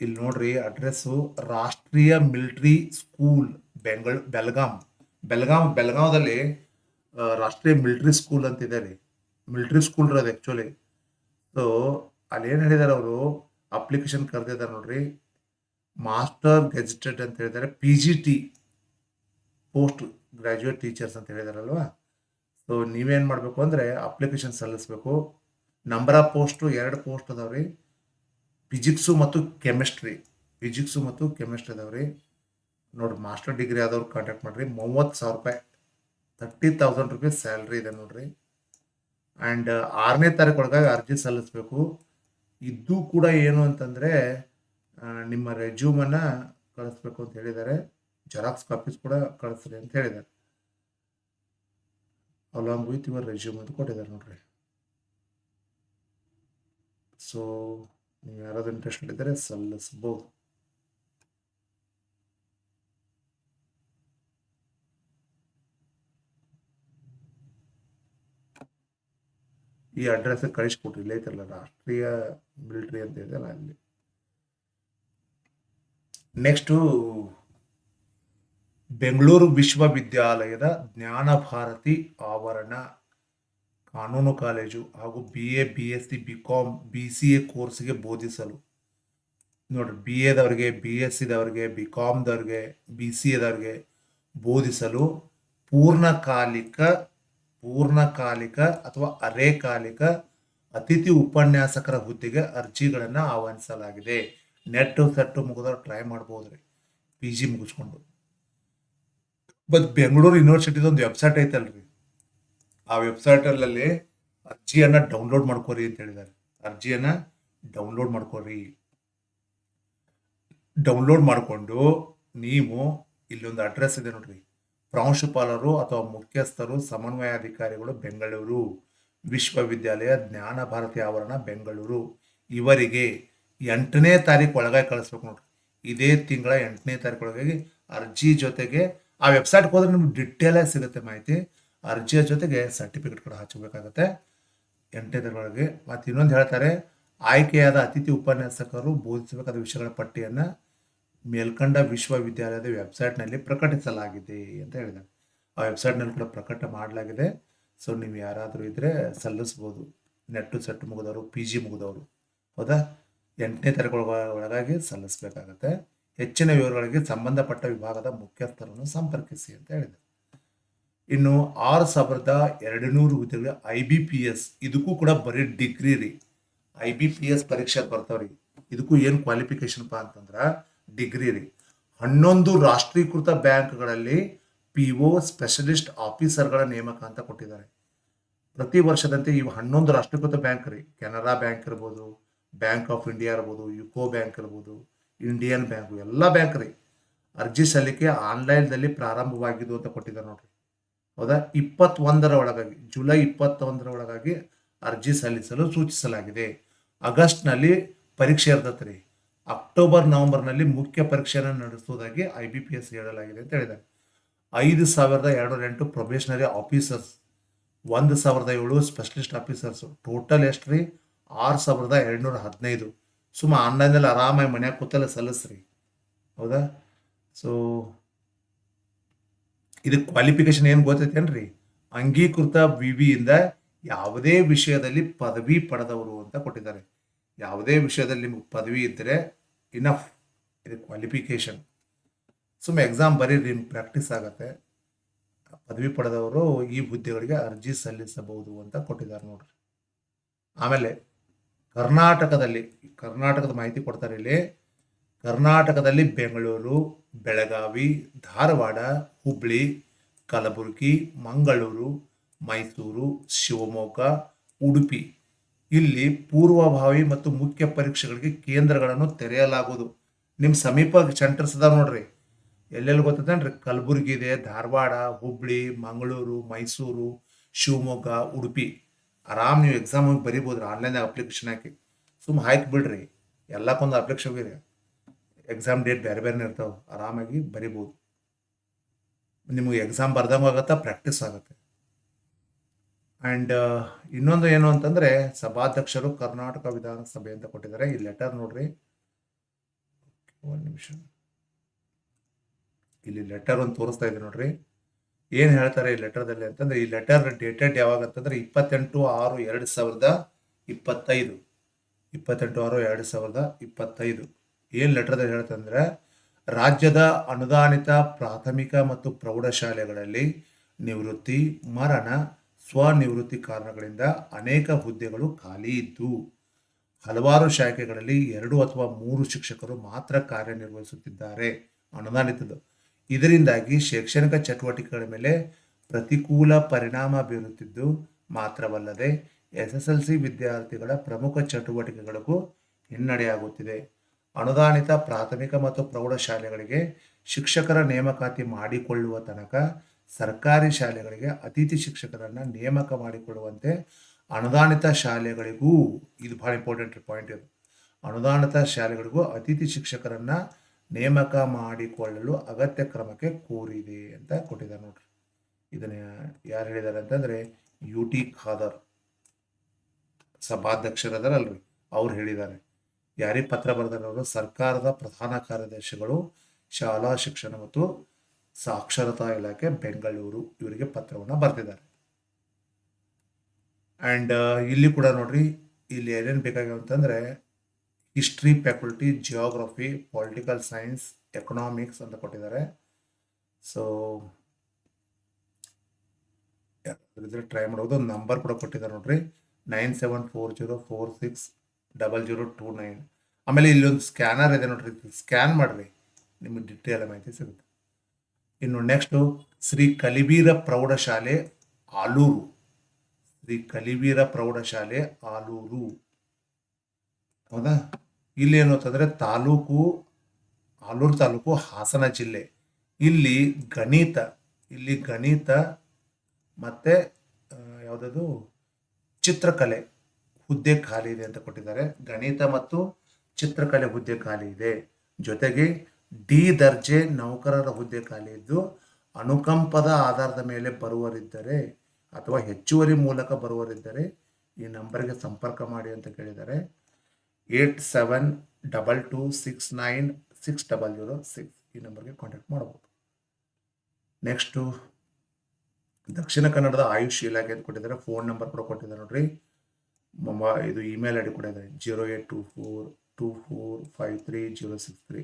ಇಲ್ಲಿ ನೋಡ್ರಿ ಅಡ್ರೆಸ್ಸು ರಾಷ್ಟ್ರೀಯ ಮಿಲಿಟರಿ ಸ್ಕೂಲ್ ಬೆಂಗಳ್ ಬೆಲ್ಗಾಮ್ ಬೆಲ್ಗಾಮ್ ಬೆಲ್ಗಾವ್ದಲ್ಲಿ ರಾಷ್ಟ್ರೀಯ ಮಿಲಿಟರಿ ಸ್ಕೂಲ್ ಅಂತ ಇದೆ ರೀ. ಮಿಲಿಟರಿ ಸ್ಕೂಲ್ ರೀ ಅದು ಆ್ಯಕ್ಚುಲಿ ಸೊ ಅಲ್ಲಿ ಏನು ಹೇಳಿದ್ದಾರೆ ಅವರು? ಅಪ್ಲಿಕೇಶನ್ ಕರೆದಿದ್ದಾರೆ ನೋಡ್ರಿ. ಮಾಸ್ಟರ್ ಗೆಜೆಟೆಡ್ ಅಂತ ಹೇಳಿದ್ದಾರೆ P G T post graduate teachers ಅಂತ ಹೇಳಿದಾರಲ್ವಾ? ಸೊ ನೀವೇನು ಮಾಡಬೇಕು ಅಂದರೆ ಅಪ್ಲಿಕೇಶನ್ ಸಲ್ಲಿಸಬೇಕು. ನಂಬರ್ ಆಫ್ ಪೋಸ್ಟು ಎರಡು ಪೋಸ್ಟ್ ಅದಾವ್ರಿ. ಫಿಸಿಕ್ಸು ಮತ್ತು ಕೆಮಿಸ್ಟ್ರಿ ಫಿಸಿಕ್ಸು ಮತ್ತು ಕೆಮಿಸ್ಟ್ರಿ ಅದಾವ್ರಿ. ನೋಡ್ರಿ ಮಾಸ್ಟರ್ ಡಿಗ್ರಿ ಆದವ್ರು ಕಾಂಟ್ಯಾಕ್ಟ್ ಮಾಡಿರಿ. ಮೂವತ್ತು ಸಾವಿರ ರೂಪಾಯಿ ತರ್ಟಿ ತೌಸಂಡ್ ರುಪೀಸ್ ಸ್ಯಾಲ್ರಿ ಇದೆ ನೋಡ್ರಿ. ಆ್ಯಂಡ್ ಆರನೇ ತಾರೀಕು ಒಳಗಾಗಿ ಅರ್ಜಿ ಸಲ್ಲಿಸಬೇಕು. ಇದು ಕೂಡ ಏನು ಅಂತಂದರೆ ನಿಮ್ಮ ರೆಜ್ಯೂಮನ್ನು ಕಳಿಸ್ಬೇಕು ಅಂತ ಹೇಳಿದ್ದಾರೆ ಜೆರಾಕ್ಸ್ ಕಾಪೀಸ್ ಕೂಡ ಕಳಿಸ್ರಿ ಅಂತ ಹೇಳಿದ್ದಾರೆ ಅಲಾಂಗ್ ವಿತ್ ಇವರ್ ರೆಜ್ಯೂಮ್ ಅಂತ ಕೊಟ್ಟಿದ್ದಾರೆ ನೋಡ್ರಿ. ಸೊ ನೀವು ಯಾರಾದರೂ ಇಂಟ್ರೆಸ್ಟೆಡ್ ಇದ್ದರೆ ಸಲ್ಲಿಸ್ಬೋದು. ಈ ಅಡ್ರೆಸ್ ಕಳಿಸ್ಕೊಟ್ರಿ ಇಲ್ಲೇ ಐತಲ್ಲ ರಾಷ್ಟ್ರೀಯ ಮಿಲಿಟರಿ ಅಂತ ಇದೆಯಲ್ಲ ಅಲ್ಲಿ ನೆಕ್ಸ್ಟು ಬೆಂಗಳೂರು ವಿಶ್ವವಿದ್ಯಾಲಯದ ಜ್ಞಾನ ಭಾರತಿ ಆವರಣ ಕಾನೂನು ಕಾಲೇಜು ಹಾಗೂ B A B S C B com B C A ಕೋರ್ಸ್ಗೆ ಬೋಧಿಸಲು. ನೋಡ್ರಿ ಬಿ ಎದವ್ರಿಗೆ ಬಿ ಎಸ್ ಸಿದವ್ರಿಗೆ ಬಿ ಕಾಮ್ದವ್ರಿಗೆ ಬಿ ಸಿ ಎದವ್ರಿಗೆ ಬೋಧಿಸಲು ಪೂರ್ಣಕಾಲಿಕ ಪೂರ್ಣಕಾಲಿಕ ಅಥವಾ ಅರೆಕಾಲಿಕ ಅತಿಥಿ ಉಪನ್ಯಾಸಕರ ಹುದ್ದೆಗೆ ಅರ್ಜಿಗಳನ್ನು ಆಹ್ವಾನಿಸಲಾಗಿದೆ. ನೆಟ್ಟು ಸೆಟ್ಟು ಮುಗಿದವ್ರು ಟ್ರೈ ಮಾಡ್ಬೋದು ರೀ ಪಿ ಜಿ ಮುಗಿಸ್ಕೊಂಡು ಬಟ್ ಬೆಂಗಳೂರು ಯೂನಿವರ್ಸಿಟಿದೊಂದು ವೆಬ್ಸೈಟ್ ಐತಲ್ರಿ. ಆ ವೆಬ್ಸೈಟಲ್ಲಿ ಅರ್ಜಿಯನ್ನು ಡೌನ್ಲೋಡ್ ಮಾಡ್ಕೋರಿ ಅಂತ ಹೇಳಿದ್ದಾರೆ. ಅರ್ಜಿಯನ್ನು ಡೌನ್ಲೋಡ್ ಮಾಡ್ಕೋರಿ. ಡೌನ್ಲೋಡ್ ಮಾಡಿಕೊಂಡು ನೀವು ಇಲ್ಲೊಂದು ಅಡ್ರೆಸ್ ಇದೆ ನೋಡ್ರಿ. ಪ್ರಾಂಶುಪಾಲರು ಅಥವಾ ಮುಖ್ಯಸ್ಥರು ಸಮನ್ವಯ ಅಧಿಕಾರಿಗಳು ಬೆಂಗಳೂರು. ವಿಶ್ವವಿದ್ಯಾಲಯ ಜ್ಞಾನ ಭಾರತಿ ಆವರಣ ಬೆಂಗಳೂರು. ಇವರಿಗೆ ಎಂಟನೇ ತಾರೀಕು ಒಳಗಾಗಿ ಕಳಿಸ್ಬೇಕು ನೋಡ್ರಿ. ಇದೇ ತಿಂಗಳ ಎಂಟನೇ ತಾರೀಕು ಒಳಗಾಗಿ ಅರ್ಜಿ ಜೊತೆಗೆ ಆ ವೆಬ್ಸೈಟ್ಗೆ ಹೋದ್ರೆ ನಿಮ್ಗೆ ಡಿಟೇಲಾಗಿ ಸಿಗುತ್ತೆ ಮಾಹಿತಿ. ಅರ್ಜಿಯ ಜೊತೆಗೆ ಸರ್ಟಿಫಿಕೇಟ್ ಕೂಡ ಹಚ್ಚಬೇಕಾಗತ್ತೆ ಎಂಟನೇ ತರಗತಿಗೆ ಮತ್ತು ಇನ್ನೊಂದು ಹೇಳ್ತಾರೆ, ಆಯ್ಕೆಯಾದ ಅತಿಥಿ ಉಪನ್ಯಾಸಕರು ಬೋಧಿಸಬೇಕಾದ ವಿಷಯಗಳ ಪಟ್ಟಿಯನ್ನು ಮೇಲ್ಕಂಡ ವಿಶ್ವವಿದ್ಯಾಲಯದ ವೆಬ್ಸೈಟ್ನಲ್ಲಿ ಪ್ರಕಟಿಸಲಾಗಿದೆ ಅಂತ ಹೇಳಿದ್ದಾರೆ. ಆ ವೆಬ್ಸೈಟ್ನಲ್ಲಿ ಕೂಡ ಪ್ರಕಟ ಮಾಡಲಾಗಿದೆ. ಸೊ, ನೀವು ಯಾರಾದರೂ ಇದ್ದರೆ ಸಲ್ಲಿಸ್ಬೋದು. ನೆಟ್ಟು ಸೆಟ್ ಮುಗಿದವರು ಪಿ ಜಿ ಮುಗಿದವರು. ಹೌದಾ? ಎಂಟನೇ ತರಗತಿ ಒಳಗಾಗಿ ಸಲ್ಲಿಸಬೇಕಾಗತ್ತೆ. ಹೆಚ್ಚಿನ ವಿವರಗಳಿಗೆ ಸಂಬಂಧಪಟ್ಟ ವಿಭಾಗದ ಮುಖ್ಯಸ್ಥರನ್ನು ಸಂಪರ್ಕಿಸಿ ಅಂತ ಹೇಳಿದೆ ಇನ್ನು ಆರು ಸಾವಿರದ ಎರಡು ನೂರು ಹುದ್ದೆಗಳು ಐ ಬಿ ಪಿ ಎಸ್ ಇದಕ್ಕೂ ಕೂಡ ಬರೀ ಡಿಗ್ರಿ ರೀ. ಐ ಬಿ ಪಿ ಎಸ್ ಪರೀಕ್ಷೆ ಬರ್ತಾವ್ರಿ. ಇದಕ್ಕೂ ಏನು ಕ್ವಾಲಿಫಿಕೇಶನ್ ಪಾ ಅಂತಂದ್ರ ಡಿಗ್ರಿ ರೀ. ಹನ್ನೊಂದು ರಾಷ್ಟ್ರೀಕೃತ ಬ್ಯಾಂಕ್ಗಳಲ್ಲಿ ಪಿ ಒ ಸ್ಪೆಷಲಿಸ್ಟ್ ಆಫೀಸರ್ಗಳ ನೇಮಕ ಅಂತ ಕೊಟ್ಟಿದ್ದಾರೆ. ಪ್ರತಿ ವರ್ಷದಂತೆ ಇವು ಹನ್ನೊಂದು ರಾಷ್ಟ್ರೀಕೃತ ಬ್ಯಾಂಕ್ ರೀ. ಕೆನರಾ ಬ್ಯಾಂಕ್ ಇರ್ಬೋದು, ಬ್ಯಾಂಕ್ ಆಫ್ ಇಂಡಿಯಾ ಇರ್ಬೋದು, ಯುಕೋ ಬ್ಯಾಂಕ್ ಇರ್ಬೋದು, ಇಂಡಿಯನ್ ಬ್ಯಾಂಕ್, ಎಲ್ಲ ಬ್ಯಾಂಕ್ ರೀ. ಅರ್ಜಿ ಸಲ್ಲಿಕೆ ಆನ್ಲೈನ್ದಲ್ಲಿ ಪ್ರಾರಂಭವಾಗಿದ್ದು ಅಂತ ಕೊಟ್ಟಿದ್ದಾರೆ ನೋಡ್ರಿ. ಹೌದಾ? ಇಪ್ಪತ್ತೊಂದರ ಒಳಗಾಗಿ, ಜುಲೈ ಇಪ್ಪತ್ತೊಂದರ ಒಳಗಾಗಿ ಅರ್ಜಿ ಸಲ್ಲಿಸಲು ಸೂಚಿಸಲಾಗಿದೆ. ಆಗಸ್ಟ್ನಲ್ಲಿ ಪರೀಕ್ಷೆ ಇರ್ತತ್ರಿ ಅಕ್ಟೋಬರ್, ನವೆಂಬರ್ನಲ್ಲಿ ಮುಖ್ಯ ಪರೀಕ್ಷೆಯನ್ನು ನಡೆಸುವುದಾಗಿ ಐ ಬಿ ಪಿ ಎಸ್ ಹೇಳಲಾಗಿದೆ ಅಂತ ಹೇಳಿದ್ದಾರೆ ಐದು ಸಾವಿರದ ಎರಡು ಎಂಟು ಪ್ರೊಬೇಷನರಿ ಆಫೀಸರ್ಸ್ ಒಂದು ಸಾವಿರದ ಏಳು ಸ್ಪೆಷಲಿಸ್ಟ್ ಆಫೀಸರ್ಸು ಟೋಟಲ್ ಎಷ್ಟು ರೀ? ಆರು ಸಾವಿರದ ಎರಡುನೂರ ಹದಿನೈದು. ಸುಮ್ಮ ಆನ್ಲೈನಲ್ಲಿ ಆರಾಮಾಗಿ ಮನ್ಯಾಗ ಕೂತಲ್ಲೇ ಸಲ್ಲಿಸ್ರಿ. ಹೌದಾ? ಸೊ ಇದಕ್ಕೆ ಕ್ವಾಲಿಫಿಕೇಶನ್ ಏನು ಗೊತ್ತೈತೇನ್ರಿ? ಅಂಗೀಕೃತ ವಿವಿಯಿಂದ ಯಾವುದೇ ವಿಷಯದಲ್ಲಿ ಪದವಿ ಪಡೆದವರು ಅಂತ ಕೊಟ್ಟಿದ್ದಾರೆ. ಯಾವುದೇ ವಿಷಯದಲ್ಲಿ ನಿಮಗೆ ಪದವಿ ಇದ್ದರೆ ಇನಫ್ ಇದು ಕ್ವಾಲಿಫಿಕೇಶನ್ ಸುಮ್ಮನೆ ಎಕ್ಸಾಮ್ ಬರೀರಿ ನಿಮ್ಗೆ ಪ್ರಾಕ್ಟೀಸ್ ಆಗತ್ತೆ. ಪದವಿ ಪಡೆದವರು ಈ ಹುದ್ದೆಗಳಿಗೆ ಅರ್ಜಿ ಸಲ್ಲಿಸಬಹುದು ಅಂತ ಕೊಟ್ಟಿದ್ದಾರೆ ನೋಡ್ರಿ. ಆಮೇಲೆ ಕರ್ನಾಟಕದಲ್ಲಿ ಕರ್ನಾಟಕದ ಮಾಹಿತಿ ಕೊಡ್ತಾರೆ ಇಲ್ಲಿ. ಕರ್ನಾಟಕದಲ್ಲಿ ಬೆಂಗಳೂರು ಬೆಳಗಾವಿ, ಧಾರವಾಡ, ಹುಬ್ಳಿ, ಕಲಬುರಗಿ, ಮಂಗಳೂರು, ಮೈಸೂರು, ಶಿವಮೊಗ್ಗ, ಉಡುಪಿ. ಇಲ್ಲಿ ಪೂರ್ವಭಾವಿ ಮತ್ತು ಮುಖ್ಯ ಪರೀಕ್ಷೆಗಳಿಗೆ ಕೇಂದ್ರಗಳನ್ನು ತೆರೆಯಲಾಗುವುದು. ನಿಮ್ಮ ಸಮೀಪ ಸೆಂಟರ್ಸ್ ಅದಾವ ನೋಡ್ರಿ. ಎಲ್ಲೆಲ್ಲಿ ಗೊತ್ತದೇನ್ರಿ ಕಲಬುರಗಿ ಇದೆ, ಧಾರವಾಡ, ಹುಬ್ಳಿ, ಮಂಗಳೂರು, ಮೈಸೂರು, ಶಿವಮೊಗ್ಗ, ಉಡುಪಿ. ಆರಾಮ್ ನೀವು ಎಕ್ಸಾಮ್ ಬರಿಬೋದ್ರಿ ಆನ್ಲೈನ್ ಅಪ್ಲಿಕೇಶನ್ ಹಾಕಿ. ಸುಮ್ಮ ಹಾಕಿ ಬಿಡ್ರಿ. ಎಲ್ಲಕ್ಕೊಂದು ಅಪ್ಲಿಕೇಶನ್ ಹೋಗಿರಿ. ಎಕ್ಸಾಮ್ ಡೇಟ್ ಬೇರೆ ಬೇರೆ ಇರ್ತಾವೆ, ಆರಾಮಾಗಿ ಬರಿಬೋದು. ನಿಮಗೆ ಎಕ್ಸಾಮ್ ಬರ್ದಂಗೆ ಆಗುತ್ತೆ ಪ್ರಾಕ್ಟೀಸ್ ಆಗುತ್ತೆ. ಆ್ಯಂಡ್ ಇನ್ನೊಂದು ಏನು ಅಂತಂದರೆ, ಸಭಾಧ್ಯಕ್ಷರು ಕರ್ನಾಟಕ ವಿಧಾನಸಭೆ ಅಂತ ಕೊಟ್ಟಿದ್ದಾರೆ. ಈ ಲೆಟರ್ ನೋಡ್ರಿ. ಒಂದು ನಿಮಿಷ. ಇಲ್ಲಿ ಲೆಟರ್ ಒಂದು ತೋರಿಸ್ತಾ ಇದೆ ನೋಡ್ರಿ. ಏನು ಹೇಳ್ತಾರೆ ಈ ಲೆಟರ್ದಲ್ಲಿ ಅಂತಂದ್ರೆ, ಈ ಲೆಟರ್ ಡೇಟೆಡ್ ಯಾವಾಗ ಅಂತಂದ್ರೆ, ಇಪ್ಪತ್ತೆಂಟು ಆರು ಎರಡು ಸಾವಿರದ ಇಪ್ಪತ್ತೈದು. ಇಪ್ಪತ್ತೆಂಟು ಆರು ಎರಡು ಸಾವಿರದ ಇಪ್ಪತ್ತೈದು. ಏನು ಲೆಟ್ರದಲ್ಲಿ ಹೇಳ್ತಂದ್ರೆ ರಾಜ್ಯದ ಅನುದಾನಿತ ಪ್ರಾಥಮಿಕ ಮತ್ತು ಪ್ರೌಢಶಾಲೆಗಳಲ್ಲಿ ನಿವೃತ್ತಿ, ಮರಣ, ಸ್ವನಿವೃತ್ತಿ ಕಾರಣಗಳಿಂದ ಅನೇಕ ಹುದ್ದೆಗಳು ಖಾಲಿ ಇದ್ದು, ಹಲವಾರು ಶಾಖೆಗಳಲ್ಲಿ ಎರಡು ಅಥವಾ ಮೂರು ಶಿಕ್ಷಕರು ಮಾತ್ರ ಕಾರ್ಯನಿರ್ವಹಿಸುತ್ತಿದ್ದಾರೆ ಅನುದಾನಿತದ್ದು. ಇದರಿಂದಾಗಿ ಶೈಕ್ಷಣಿಕ ಚಟುವಟಿಕೆಗಳ ಮೇಲೆ ಪ್ರತಿಕೂಲ ಪರಿಣಾಮ ಬೀರುತ್ತಿದ್ದು ಮಾತ್ರವಲ್ಲದೆ, ಎಸ್ ಎಸ್ ಎಲ್ ಸಿ ವಿದ್ಯಾರ್ಥಿಗಳ ಪ್ರಮುಖ ಚಟುವಟಿಕೆಗಳಿಗೂ ಹಿನ್ನಡೆಯಾಗುತ್ತಿದೆ. ಅನುದಾನಿತ ಪ್ರಾಥಮಿಕ ಮತ್ತು ಪ್ರೌಢಶಾಲೆಗಳಿಗೆ ಶಿಕ್ಷಕರ ನೇಮಕಾತಿ ಮಾಡಿಕೊಳ್ಳುವ ತನಕ ಸರ್ಕಾರಿ ಶಾಲೆಗಳಿಗೆ ಅತಿಥಿ ಶಿಕ್ಷಕರನ್ನು ನೇಮಕ ಮಾಡಿಕೊಳ್ಳುವಂತೆ ಅನುದಾನಿತ ಶಾಲೆಗಳಿಗೂ, ಇದು ಭಾಳ ಇಂಪಾರ್ಟೆಂಟ್ ಪಾಯಿಂಟ್ ಇದು. ಅನುದಾನಿತ ಶಾಲೆಗಳಿಗೂ ಅತಿಥಿ ಶಿಕ್ಷಕರನ್ನು ನೇಮಕ ಮಾಡಿಕೊಳ್ಳಲು ಅಗತ್ಯ ಕ್ರಮಕ್ಕೆ ಕೋರಿದೆ ಅಂತ ಕೊಟ್ಟಿದ್ದಾರೆ ನೋಡ್ರಿ. ಇದನ್ನ ಯಾರು ಹೇಳಿದ್ದಾರೆ ಅಂತಂದ್ರೆ ಯು ಟಿ ಖಾದರ್ ಸಭಾಧ್ಯಕ್ಷರದಾರಲ್ರಿ, ಅವ್ರು ಹೇಳಿದ್ದಾರೆ. ಯಾರಿಗೆ ಪತ್ರ ಬರೆದವರು ಸರ್ಕಾರದ ಪ್ರಧಾನ ಕಾರ್ಯದರ್ಶಿಗಳು, ಶಾಲಾ ಶಿಕ್ಷಣ ಮತ್ತು ಸಾಕ್ಷರತಾ ಇಲಾಖೆ, ಬೆಂಗಳೂರು ಇವರಿಗೆ ಪತ್ರವನ್ನು ಬರೆದಿದ್ದಾರೆ. ಆ್ಯಂಡ್ ಇಲ್ಲಿ ಕೂಡ ನೋಡ್ರಿ, ಇಲ್ಲಿ ಏನೇನು ಬೇಕಾಗಿವೆ ಅಂತಂದರೆ history faculty geography political science economics ಅಂತ ಕೊಟ್ಟಿದ್ದಾರೆ. ಸೊ ಟ್ರೈ ಮಾಡೋದು ನಂಬರ್ ಕೂಡ ಕೊಟ್ಟಿದ್ದಾರೆ ನೋಡ್ರಿ nine seven four zero four six double zero two nine ಆಮೇಲೆ ಇಲ್ಲೊಂದು ಸ್ಕ್ಯಾನರ್ ಇದೆ ನೋಡ್ರಿ ಸ್ಕ್ಯಾನ್ ಮಾಡ್ರಿ, ನಿಮಗೆ ಡಿಟೇಲ್ ಮಾಹಿತಿ ಸಿಗುತ್ತೆ. ಇನ್ನು ನೆಕ್ಸ್ಟು ಶ್ರೀ ಕಲಿಬೀರ ಪ್ರೌಢಶಾಲೆ, ಆಲೂರು. ಶ್ರೀ ಕಲಿಬೀರ ಪ್ರೌಢಶಾಲೆ, ಆಲೂರು. ಹೌದಾ? ಇಲ್ಲಿ ಏನು ಅಂತಂದ್ರೆ ತಾಲೂಕು, ಆಲೂರು ತಾಲೂಕು, ಹಾಸನ ಜಿಲ್ಲೆ. ಇಲ್ಲಿ ಗಣಿತ ಇಲ್ಲಿ ಗಣಿತ ಮತ್ತು ಯಾವುದದು? ಚಿತ್ರಕಲೆ. ಹುದ್ದೆ ಖಾಲಿ ಇದೆ ಅಂತ ಕೊಟ್ಟಿದ್ದಾರೆ. ಗಣಿತ ಮತ್ತು ಚಿತ್ರಕಲೆ ಹುದ್ದೆ ಖಾಲಿ ಇದೆ. ಜೊತೆಗೆ ಡಿ ದರ್ಜೆ ನೌಕರರ ಹುದ್ದೆ ಖಾಲಿ ಇದ್ದು, ಅನುಕಂಪದ ಆಧಾರದ ಮೇಲೆ ಬರುವರಿದ್ದರೆ ಅಥವಾ ಹೆಚ್ಚುವರಿ ಮೂಲಕ ಬರುವರಿದ್ದರೆ ಈ ನಂಬರ್ಗೆ ಸಂಪರ್ಕ ಮಾಡಿ ಅಂತ ಕೇಳಿದ್ದಾರೆ. Eight seven double two six nine six double zero six ಈ ನಂಬರ್ಗೆ ಕಾಂಟ್ಯಾಕ್ಟ್ ಮಾಡ್ಬೋದು. ನೆಕ್ಸ್ಟು ದಕ್ಷಿಣ ಕನ್ನಡದ ಆಯುಷ್ ಇಲಾಖೆ ಅಂತ ಕೊಟ್ಟಿದ್ದಾರೆ. ಫೋನ್ ನಂಬರ್ ಕೂಡ ಕೊಟ್ಟಿದ್ದಾರೆ ನೋಡ್ರಿ. ಮೊಬ ಇದು ಇಮೇಲ್ ಐ ಡಿ ಕೂಡ ಇದೆ. Zero eight two four two four five three zero six three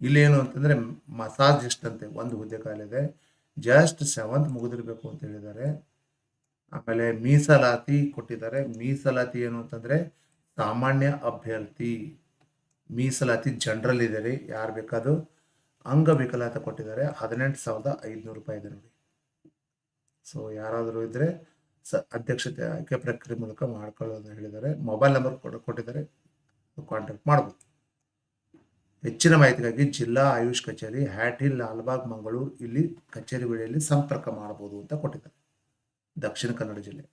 ಇಲ್ಲೇನು ಅಂತಂದರೆ ಮಸಾಜಿಸ್ಟ್ ಅಂತೆ, ಒಂದು ಹುದ್ದೆ ಕಾಲಿದೆ. ಜಸ್ಟ್ ಸೆವೆಂತ್ ಮುಗಿದಿರಬೇಕು ಅಂತ ಹೇಳಿದ್ದಾರೆ. ಆಮೇಲೆ ಮೀಸಲಾತಿ ಕೊಟ್ಟಿದ್ದಾರೆ. ಮೀಸಲಾತಿ ಏನು ಅಂತಂದರೆ ಸಾಮಾನ್ಯ ಅಭ್ಯರ್ಥಿ. ಮೀಸಲಾತಿ ಜನರಲ್ ಇದೆ ರೀ ಯಾರು ಬೇಕಾದ್ರು ಅಂಗವಿಕಲಾತ ಕೊಟ್ಟಿದ್ದಾರೆ. ಹದಿನೆಂಟು ಸಾವಿರದ ಐದುನೂರು ರೂಪಾಯಿ ಇದೆ ನೋಡಿ. ಸೊ ಯಾರಾದರೂ ಇದ್ದರೆ ಅಧ್ಯಕ್ಷತೆ ಆಯ್ಕೆ ಪ್ರಕ್ರಿಯೆ ಮೂಲಕ ಮಾಡ್ಕೊಳ್ಳೋದು ಹೇಳಿದ್ದಾರೆ. ಮೊಬೈಲ್ ನಂಬರ್ ಕೊಟ್ಟಿದ್ದಾರೆ. ಕಾಂಟ್ಯಾಕ್ಟ್ ಮಾಡ್ಬೋದು. ಹೆಚ್ಚಿನ ಮಾಹಿತಿಗಾಗಿ ಜಿಲ್ಲಾ ಆಯುಷ್ ಕಚೇರಿ ಹ್ಯಾಟ್ ಲಾಲ್ಬಾಗ್, ಮಂಗಳೂರು ಇಲ್ಲಿ ಕಚೇರಿ ವೇಳೆಯಲ್ಲಿ ಸಂಪರ್ಕ ಮಾಡಬಹುದು ಅಂತ ಕೊಟ್ಟಿದ್ದಾರೆ. ದಕ್ಷಿಣ ಕನ್ನಡ ಜಿಲ್ಲೆ.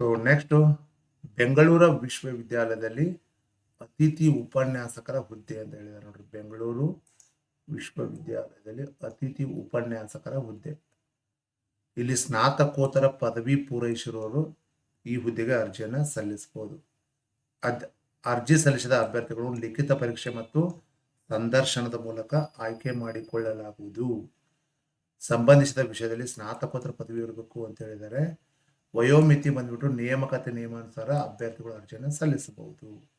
ಸೊ ನೆಕ್ಸ್ಟ್ ಬೆಂಗಳೂರು ವಿಶ್ವವಿದ್ಯಾಲಯದಲ್ಲಿ ಅತಿಥಿ ಉಪನ್ಯಾಸಕರ ಹುದ್ದೆ ಅಂತ ಹೇಳಿದ್ದಾರೆ ನೋಡ್ರಿ. ಬೆಂಗಳೂರು ವಿಶ್ವವಿದ್ಯಾಲಯದಲ್ಲಿ ಅತಿಥಿ ಉಪನ್ಯಾಸಕರ ಹುದ್ದೆ. ಇಲ್ಲಿ ಸ್ನಾತಕೋತ್ತರ ಪದವಿ ಪೂರೈಸಿರೋರು ಈ ಹುದ್ದೆಗೆ ಅರ್ಜಿಯನ್ನು ಸಲ್ಲಿಸಬಹುದು ಅದ್ ಅರ್ಜಿ ಸಲ್ಲಿಸಿದ ಅಭ್ಯರ್ಥಿಗಳು ಲಿಖಿತ ಪರೀಕ್ಷೆ ಮತ್ತು ಸಂದರ್ಶನದ ಮೂಲಕ ಆಯ್ಕೆ ಮಾಡಿಕೊಳ್ಳಲಾಗುವುದು. ಸಂಬಂಧಿಸಿದ ವಿಷಯದಲ್ಲಿ ಸ್ನಾತಕೋತ್ತರ ಪದವಿ ಇರಬೇಕು ಅಂತ ಹೇಳಿದರೆ. ವಯೋಮಿತಿ ಬಂದ್ಬಿಟ್ಟು ನೇಮಕತೆ ನಿಯಮಾನುಸಾರ ಅಭ್ಯರ್ಥಿಗಳು ಅರ್ಜಿಯನ್ನು ಸಲ್ಲಿಸಬಹುದು.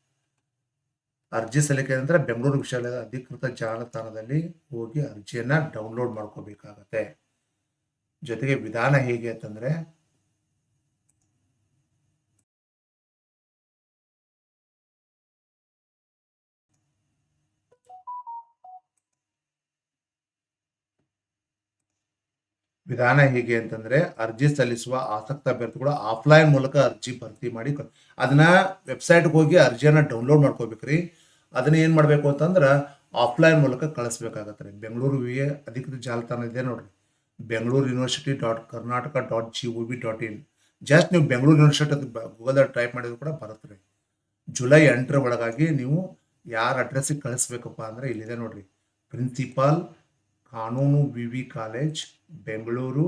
ಅರ್ಜಿ ಸಲ್ಲಿಕೆ ಅಂದ್ರೆ ಬೆಂಗಳೂರು ವಿಶ್ವವಿದ್ಯಾಲಯದ ಅಧಿಕೃತ ಜಾಲತಾಣದಲ್ಲಿ ಹೋಗಿ ಅರ್ಜಿಯನ್ನ ಡೌನ್ಲೋಡ್ ಮಾಡ್ಕೋಬೇಕಾಗತ್ತೆ. ಜೊತೆಗೆ ವಿಧಾನ ಹೇಗೆ ಅಂತಂದ್ರೆ, ವಿಧಾನ ಹೇಗೆ ಅಂತಂದ್ರೆ ಅರ್ಜಿ ಸಲ್ಲಿಸುವ ಆಸಕ್ತ ಅಭ್ಯರ್ಥಿಗಳು ಆಫ್ಲೈನ್ ಮೂಲಕ ಅರ್ಜಿ ಭರ್ತಿ ಮಾಡಿ ಅದನ್ನ ವೆಬ್ಸೈಟ್ಗೆ ಹೋಗಿ ಅರ್ಜಿಯನ್ನ ಡೌನ್ಲೋಡ್ ಮಾಡ್ಕೋಬೇಕ್ರಿ. ಅದನ್ನ ಏನು ಮಾಡಬೇಕು ಅಂತಂದ್ರೆ ಆಫ್ಲೈನ್ ಮೂಲಕ ಕಳಿಸ್ಬೇಕಾಗತ್ತೆ ರೀ. ಬೆಂಗಳೂರು ವಿ ಎ ಅಧಿಕೃತ ಜಾಲತಾಣ ಇದೆ ನೋಡ್ರಿ. Bengaluru university dot Karnataka dot G O B dot in just ನೀವು ಬೆಂಗಳೂರು ಯೂನಿವರ್ಸಿಟಿ ಅದು ಗೂಗಲ್ದಾಗ ಟೈಪ್ ಮಾಡಿದ್ರು ಕೂಡ ಬರುತ್ತೆ ರೀ. ಜುಲೈ ಎಂಟರ ಒಳಗಾಗಿ ನೀವು ಯಾರ ಅಡ್ರೆಸ್ಸಿಗೆ ಕಳಿಸ್ಬೇಕಪ್ಪ ಅಂದ್ರೆ ಇಲ್ಲಿದೆ ನೋಡ್ರಿ. ಪ್ರಿನ್ಸಿಪಾಲ್ ಕಾನೂನು V V college, Bengaluru,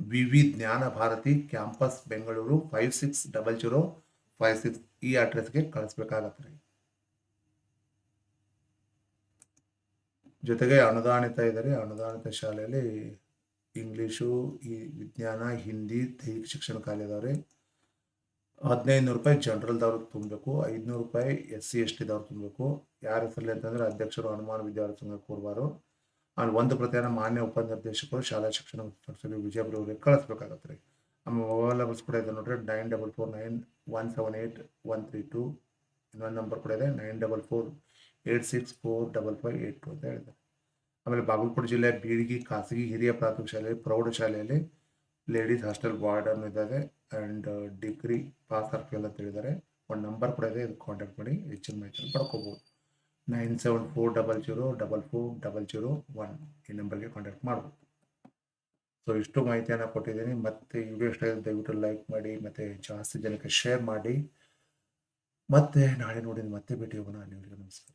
V V Jnana Bharathi campus Bengaluru five six double zero five six ಈ ಅಡ್ರೆಸ್ಗೆ ಕಳಿಸ್ಬೇಕಾಗತ್ತೆ ರೀ. ಜೊತೆಗೆ ಅನುದಾನಿತ ಇದ್ದಾರೆ. ಅನುದಾನಿತ ಶಾಲೆಯಲ್ಲಿ ಇಂಗ್ಲೀಷು ಈ ವಿಜ್ಞಾನ, ಹಿಂದಿ, ದೈಹಿಕ ಶಿಕ್ಷಣ ಖಾಲಿ ಅದಾವ್ರಿ ಹದಿನೈದು ನೂರು ರೂಪಾಯಿ ಜನರಲ್ದವ್ರಿಗೆ ತುಂಬಬೇಕು. ಐದುನೂರು ರೂಪಾಯಿ ಎಸ್ ಸಿ ಎಸ್ ಟಿದವ್ರು ತುಂಬಬೇಕು. ಯಾರ ಹೆಸರಲ್ಲಿ ಅಂತಂದ್ರೆ ಅಧ್ಯಕ್ಷರು ಹನುಮಾನ್ ವಿದ್ಯಾರ್ಥಿ ಸಂಘ ಕೂರ್ಬಾರು ಅಲ್ಲಿ ಒಂದು ಪ್ರತಿಯನ್ನ ಮಾನ್ಯ ಉಪನಿರ್ದೇಶಕರು ಶಾಲಾ ಶಿಕ್ಷಣ ವಿಜಯಪುರ ಅವರಿಗೆ ಕಳಿಸ್ಬೇಕಾಗತ್ತೆ ರೀ. ಆಮೇಲೆ ಮೊಬೈಲ್ ನಂಬರ್ಸ್ ಕೂಡ ಇದೆ ನೋಡ್ರಿ. Nine double four nine one seven eight one three two ಇನ್ನೊಂದು ನಂಬರ್ ಕೂಡ ಇದೆ. Nine double four eight six four double five eight two ಅಂತ ಹೇಳಿದೆ ಆಮೇಲೆ ಬಾಗಲಕೋಟೆ ಜಿಲ್ಲೆ ಬೀಳ್ಗಿ ಖಾಸಗಿ ಹಿರಿಯ ಪ್ರಾಥಮಿಕ ಶಾಲೆ ಪ್ರೌಢಶಾಲೆಯಲ್ಲಿ ಲೇಡೀಸ್ ಹಾಸ್ಟೆಲ್ ವಾರ್ಡನ್ ಇದ್ದಾರೆ ಆ್ಯಂಡ್ ಡಿಗ್ರಿ ಪಾಸ್ ಆರ್ಫೆಲ್ ಅಂತ ಹೇಳಿದ್ದಾರೆ. ಒಂದು ನಂಬರ್ ಕೂಡ ಇದೆ, ಇದಕ್ಕೆ ಕಾಂಟ್ಯಾಕ್ಟ್ ಮಾಡಿ, ಹೆಚ್ಚಿನ ಮಾಹಿತಿಯನ್ನು ಪಡ್ಕೋಬೋದು. Nine seven four double zero double four double zero one ಈ ನಂಬರ್ಗೆ ಕಾಂಟ್ಯಾಕ್ಟ್ ಮಾಡ್ಬೋದು. ಸೊ ಇಷ್ಟು ಮಾಹಿತಿಯನ್ನು ಕೊಟ್ಟಿದ್ದೀನಿ. ಮತ್ತೆ ಈ ವಿಡಿಯೋ ಇಷ್ಟ ದಯವಿಟ್ಟು ಲೈಕ್ ಮಾಡಿ, ಮತ್ತೆ ಜಾಸ್ತಿ ಜನಕ್ಕೆ ಶೇರ್ ಮಾಡಿ. ಮತ್ತೆ ನಾಳೆ ನೋಡಿದ ಮತ್ತೆ ಭೇಟಿ ಹೋಗೋಣ ನಮಸ್ಕಾರ.